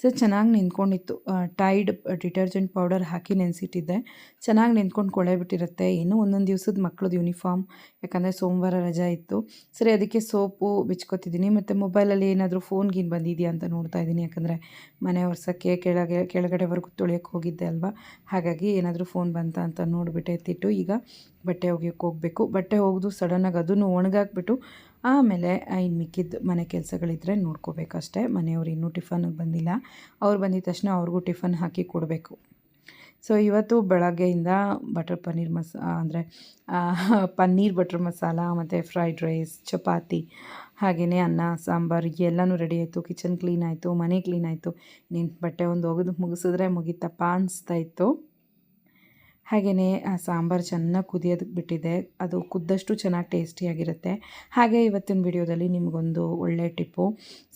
ಸೊ ಚೆನ್ನಾಗಿ ನಿಂತ್ಕೊಂಡಿತ್ತು. ಟೈಡ್ ಡಿಟರ್ಜೆಂಟ್ ಪೌಡರ್ ಹಾಕಿ ನೆನೆಸಿಟ್ಟಿದ್ದೆ. ಚೆನ್ನಾಗಿ ನಿಂತ್ಕೊಂಡು ಕೊಳೆ ಬಿಟ್ಟಿರುತ್ತೆ. ಇನ್ನೂ ಒಂದೊಂದು ದಿವ್ಸದ ಮಕ್ಳದ್ದು ಯೂನಿಫಾರ್ಮ್. ಯಾಕಂದರೆ ಸೋಮವಾರ ರಜಾ ಇತ್ತು. ಸರಿ, ಅದಕ್ಕೆ ಸೋಪು ಬಿಚ್ಕೋತಿದ್ದೀನಿ. ಮತ್ತು ಮೊಬೈಲಲ್ಲಿ ಏನಾದರೂ ಫೋನ್ ಗೀನ್ ಬಂದಿದೆಯಾ ಅಂತ ನೋಡ್ತಾ ಇದ್ದೀನಿ. ಯಾಕಂದರೆ ಮನೆ ಒರ್ಸೋಕ್ಕೆ ಕೆಳಗೆ, ಕೆಳಗಡೆವರೆಗೂ ತೊಳೆಯೋಕ್ಕೆ ಹೋಗಿದ್ದೆ ಅಲ್ವಾ? ಹಾಗಾಗಿ ಏನಾದರೂ ಫೋನ್ ಬಂತ ಅಂತ ನೋಡಿಬಿಟ್ಟೆ ಎತ್ತಿಟ್ಟು ಈಗ ಬಟ್ಟೆ ಒಗೆಯೋಕ್ಕೆ ಹೋಗಬೇಕು. ಬಟ್ಟೆ ಒಗೆದು ಸಡನ್ನಾಗಿ ಅದನ್ನು ಒಣಗಾಕ್ಬಿಟ್ಟು ಆಮೇಲೆ ಇನ್ನು ಮಿಕ್ಕಿದ್ದು ಮನೆ ಕೆಲಸಗಳಿದ್ದರೆ ನೋಡ್ಕೋಬೇಕಷ್ಟೆ. ಮನೆಯವ್ರು ಇನ್ನೂ ಟಿಫನ್ಗೆ ಬಂದಿಲ್ಲ. ಅವ್ರು ಬಂದಿದ ತಕ್ಷಣ ಅವ್ರಿಗೂ ಟಿಫನ್ ಹಾಕಿ ಕೊಡಬೇಕು. ಸೊ, ಇವತ್ತು ಬೆಳಗ್ಗೆಯಿಂದ ಬಟರ್ ಪನ್ನೀರ್ ಮಸ ಅಂದರೆ ಪನ್ನೀರ್ ಬಟರ್ ಮಸಾಲ, ಮತ್ತು ಫ್ರೈಡ್ ರೈಸ್, ಚಪಾತಿ ಹಾಗೆಯೇ ಅನ್ನ, ಸಾಂಬಾರು ಎಲ್ಲನೂ ರೆಡಿ ಆಯಿತು. ಕಿಚನ್ ಕ್ಲೀನ್ ಆಯಿತು, ಮನೆ ಕ್ಲೀನ್ ಆಯಿತು. ನೀನು ಬಟ್ಟೆ ಒಂದು ಒಗೆದು ಮುಗಿಸಿದ್ರೆ ಮುಗೀತಪ್ಪ ಅನಿಸ್ತಾ ಇತ್ತು. ಹಾಗೆಯೇ ಸಾಂಬಾರು ಚೆನ್ನಾಗಿ ಕುದಿಯೋದಕ್ಕೆ ಬಿಟ್ಟಿದೆ. ಅದು ಕುದ್ದಷ್ಟು ಚೆನ್ನಾಗಿ ಟೇಸ್ಟಿಯಾಗಿರುತ್ತೆ. ಹಾಗೆ ಇವತ್ತಿನ ವಿಡಿಯೋದಲ್ಲಿ ನಿಮಗೊಂದು ಒಳ್ಳೆಯ ಟಿಪ್ಪು.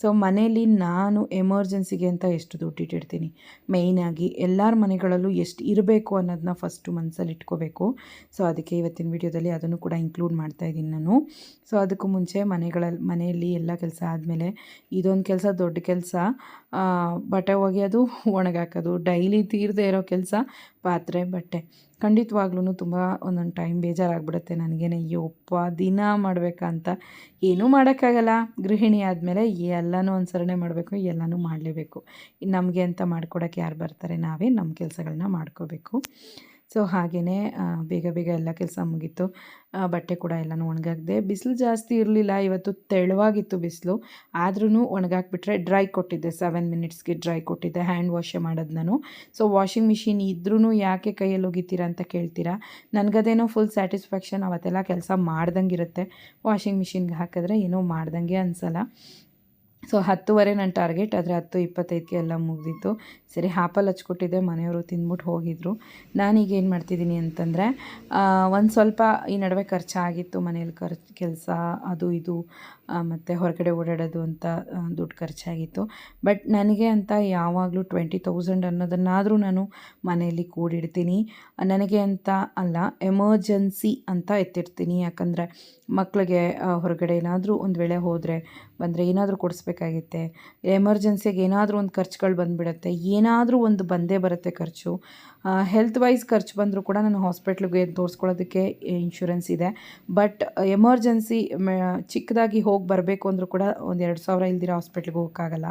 ಸೊ ಮನೇಲಿ ನಾನು ಎಮರ್ಜೆನ್ಸಿಗೆ ಅಂತ ಎಷ್ಟು ದುಡ್ಡು ಇಟ್ಟಿರ್ತೀನಿ? ಮೇಯ್ನಾಗಿ ಎಲ್ಲರ ಮನೆಗಳಲ್ಲೂ ಎಷ್ಟು ಇರಬೇಕು ಅನ್ನೋದನ್ನ ಫಸ್ಟು ಮನಸ್ಸಲ್ಲಿ ಇಟ್ಕೋಬೇಕು. ಸೊ ಅದಕ್ಕೆ ಇವತ್ತಿನ ವಿಡಿಯೋದಲ್ಲಿ ಅದನ್ನು ಕೂಡ ಇನ್ಕ್ಲೂಡ್ ಮಾಡ್ತಾ ಇದ್ದೀನಿ ನಾನು. ಸೊ ಅದಕ್ಕೂ ಮುಂಚೆ ಮನೆಗಳಲ್ಲಿ ಮನೆಯಲ್ಲಿ ಎಲ್ಲ ಕೆಲಸ ಆದಮೇಲೆ ಇದೊಂದು ಕೆಲಸ, ದೊಡ್ಡ ಕೆಲಸ. ಬಟ್ಟೆ ಒಗೆಯೋದು, ಒಣಗಾಕೋದು, ಡೈಲಿ ತೀರದೇ ಇರೋ ಕೆಲಸ ಪಾತ್ರೆ, ಬಟ್ಟೆ. ಖಂಡಿತವಾಗ್ಲೂ ತುಂಬ ಒಂದೊಂದು ಟೈಮ್ ಬೇಜಾರಾಗ್ಬಿಡುತ್ತೆ. ನನಗೇನೆ ಅಯ್ಯೋಪ್ಪ ದಿನ ಮಾಡಬೇಕಂತ ಏನೂ ಮಾಡೋಕ್ಕಾಗಲ್ಲ. ಗೃಹಿಣಿ ಆದಮೇಲೆ ಎಲ್ಲನೂ ಅನುಸರಣೆ ಮಾಡಬೇಕು ಎಲ್ಲನೂ ಮಾಡಲೇಬೇಕು. ನಮಗೆ ಅಂತ ಮಾಡ್ಕೊಡೋಕ್ಕೆ ಯಾರು ಬರ್ತಾರೆ, ನಾವೇ ನಮ್ಮ ಕೆಲಸಗಳನ್ನ ಮಾಡ್ಕೋಬೇಕು. ಸೊ ಹಾಗೇ ಬೇಗ ಬೇಗ ಎಲ್ಲ ಕೆಲಸ ಮುಗೀತು. ಬಟ್ಟೆ ಕೂಡ ಎಲ್ಲನೂ ಒಣಗಾಕಿದೆ ಬಿಸಿಲು ಜಾಸ್ತಿ ಇರಲಿಲ್ಲ, ಇವತ್ತು ತೆಳುವಾಗಿತ್ತು ಬಿಸಿಲು. ಆದ್ರೂ ಒಣಗಾಕ್ಬಿಟ್ರೆ ಡ್ರೈ ಕೊಟ್ಟಿದ್ದೆ, ಸೆವೆನ್ ಮಿನಿಟ್ಸ್ಗೆ ಡ್ರೈ ಕೊಟ್ಟಿದ್ದೆ, ಹ್ಯಾಂಡ್ ವಾಶ್ ಮಾಡೋದು ನಾನು ಸೊ, ವಾಷಿಂಗ್ ಮಿಷಿನ್ ಇದ್ರೂ ಯಾಕೆ ಕೈಯಲ್ಲಿ ಒಗಿತೀರಾ ಅಂತ ಕೇಳ್ತೀರಾ? ನನಗದೇನೋ ಫುಲ್ ಸ್ಯಾಟಿಸ್ಫ್ಯಾಕ್ಷನ್ ಅವತ್ತೆಲ್ಲ ಕೆಲಸ ಮಾಡ್ದಂಗೆ ಇರುತ್ತೆ ವಾಷಿಂಗ್ ಮಿಷಿನ್ಗೆ ಹಾಕಿದ್ರೆ ಏನೋ ಮಾಡ್ದಂಗೆ ಅನಿಸಲ್ಲ. ಸೊ ಹತ್ತುವರೆ ನನ್ನ ಟಾರ್ಗೆಟ್, ಆದರೆ ಹತ್ತು ಇಪ್ಪತ್ತೈದಕ್ಕೆ ಎಲ್ಲ ಮುಗ್ದಿತ್ತು. ಸರಿ ಹ್ಯಾಪಲ್ ಹಚ್ಕೊಟ್ಟಿದ್ದೆ, ಮನೆಯವರು ತಿಂದ್ಬಿಟ್ಟು ಹೋಗಿದ್ರು. ನಾನೀಗ ಏನು ಮಾಡ್ತಿದ್ದೀನಿ ಅಂತಂದರೆ ಒಂದು ಸ್ವಲ್ಪ ಈ ನಡುವೆ ಖರ್ಚಾಗಿತ್ತು ಮನೇಲಿ ಖರ್ಚು ಕೆಲಸ, ಅದು ಇದು ಮತ್ತು ಹೊರಗಡೆ ಓಡಾಡೋದು ಅಂತ ದುಡ್ಡು ಖರ್ಚಾಗಿತ್ತು. ಬಟ್ ನನಗೆ ಅಂತ ಯಾವಾಗಲೂ ಟ್ವೆಂಟಿ ತೌಸಂಡ್ ಅನ್ನೋದನ್ನಾದರೂ ನಾನು ಮನೆಯಲ್ಲಿ ಕೂಡಿಡ್ತೀನಿ. ನನಗೆ ಅಂತ ಅಲ್ಲ, ಎಮರ್ಜೆನ್ಸಿ ಅಂತ ಎತ್ತಿಡ್ತೀನಿ. ಯಾಕಂದರೆ ಮಕ್ಕಳಿಗೆ ಹೊರಗಡೆ ಏನಾದರೂ ಒಂದು ವೇಳೆ ಹೋದರೆ ಬಂದರೆ ಏನಾದರೂ ಕೊಡಿಸ್ಬೇಕಾಗಿತ್ತೆ. ಎಮರ್ಜೆನ್ಸಿಗೆ ಏನಾದರೂ ಒಂದು ಖರ್ಚುಗಳು ಬಂದುಬಿಡುತ್ತೆ. ಏನಾದರೂ ಒಂದು ಬಂದೇ ಬರುತ್ತೆ ಖರ್ಚು. ಹೆಲ್ತ್ ವೈಸ್ ಖರ್ಚು ಬಂದರೂ ಕೂಡ ನಾನು ಹಾಸ್ಪಿಟ್ಲಿಗೆ ತೋರಿಸ್ಕೊಳ್ಳೋದಕ್ಕೆ ಇನ್ಶೂರೆನ್ಸ್ ಇದೆ. ಬಟ್ ಎಮರ್ಜೆನ್ಸಿ ಚಿಕ್ಕದಾಗಿ ಹೋಗಿ ಬರಬೇಕು ಅಂದರೂ ಕೂಡ ಒಂದು ಎರಡು ಸಾವಿರ ಇಲ್ದಿರೋ ಹಾಸ್ಪಿಟ್ಲಿಗೆ ಹೋಗೋಕ್ಕಾಗಲ್ಲ.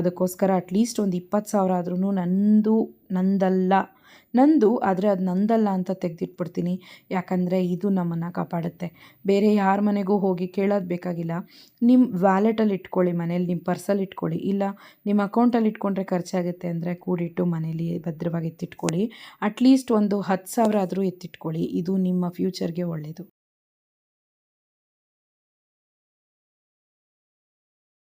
ಅದಕ್ಕೋಸ್ಕರ ಅಟ್ಲೀಸ್ಟ್ ಒಂದು ಇಪ್ಪತ್ತು ಸಾವಿರ ಆದ್ರೂ ನಂದು, ನಂದಲ್ಲ. ನಂದು, ಆದರೆ ಅದು ನಂದಲ್ಲ ಅಂತ ತೆಗೆದಿಟ್ಬಿಡ್ತೀನಿ. ಯಾಕಂದರೆ ಇದು ನಮ್ಮನ್ನು ಕಾಪಾಡುತ್ತೆ. ಬೇರೆ ಯಾರ ಮನೆಗೂ ಹೋಗಿ ಕೇಳೋದು ಬೇಕಾಗಿಲ್ಲ. ನಿಮ್ಮ ವ್ಯಾಲೆಟಲ್ಲಿ ಇಟ್ಕೊಳ್ಳಿ ಮನೇಲಿ ನಿಮ್ಮ ಪರ್ಸಲ್ಲಿ ಇಟ್ಕೊಳ್ಳಿ. ಇಲ್ಲ ನಿಮ್ಮ ಅಕೌಂಟಲ್ಲಿ ಇಟ್ಕೊಂಡ್ರೆ ಖರ್ಚಾಗುತ್ತೆ ಅಂದರೆ ಕೂಡಿಟ್ಟು ಮನೇಲಿ ಭದ್ರವಾಗಿ ಎತ್ತಿಟ್ಕೊಳ್ಳಿ. ಅಟ್ಲೀಸ್ಟ್ ಒಂದು ಹತ್ತು ಸಾವಿರ ಆದರೂ ಎತ್ತಿಟ್ಕೊಳ್ಳಿ. ಇದು ನಿಮ್ಮ ಫ್ಯೂಚರ್ಗೆ ಒಳ್ಳೆಯದು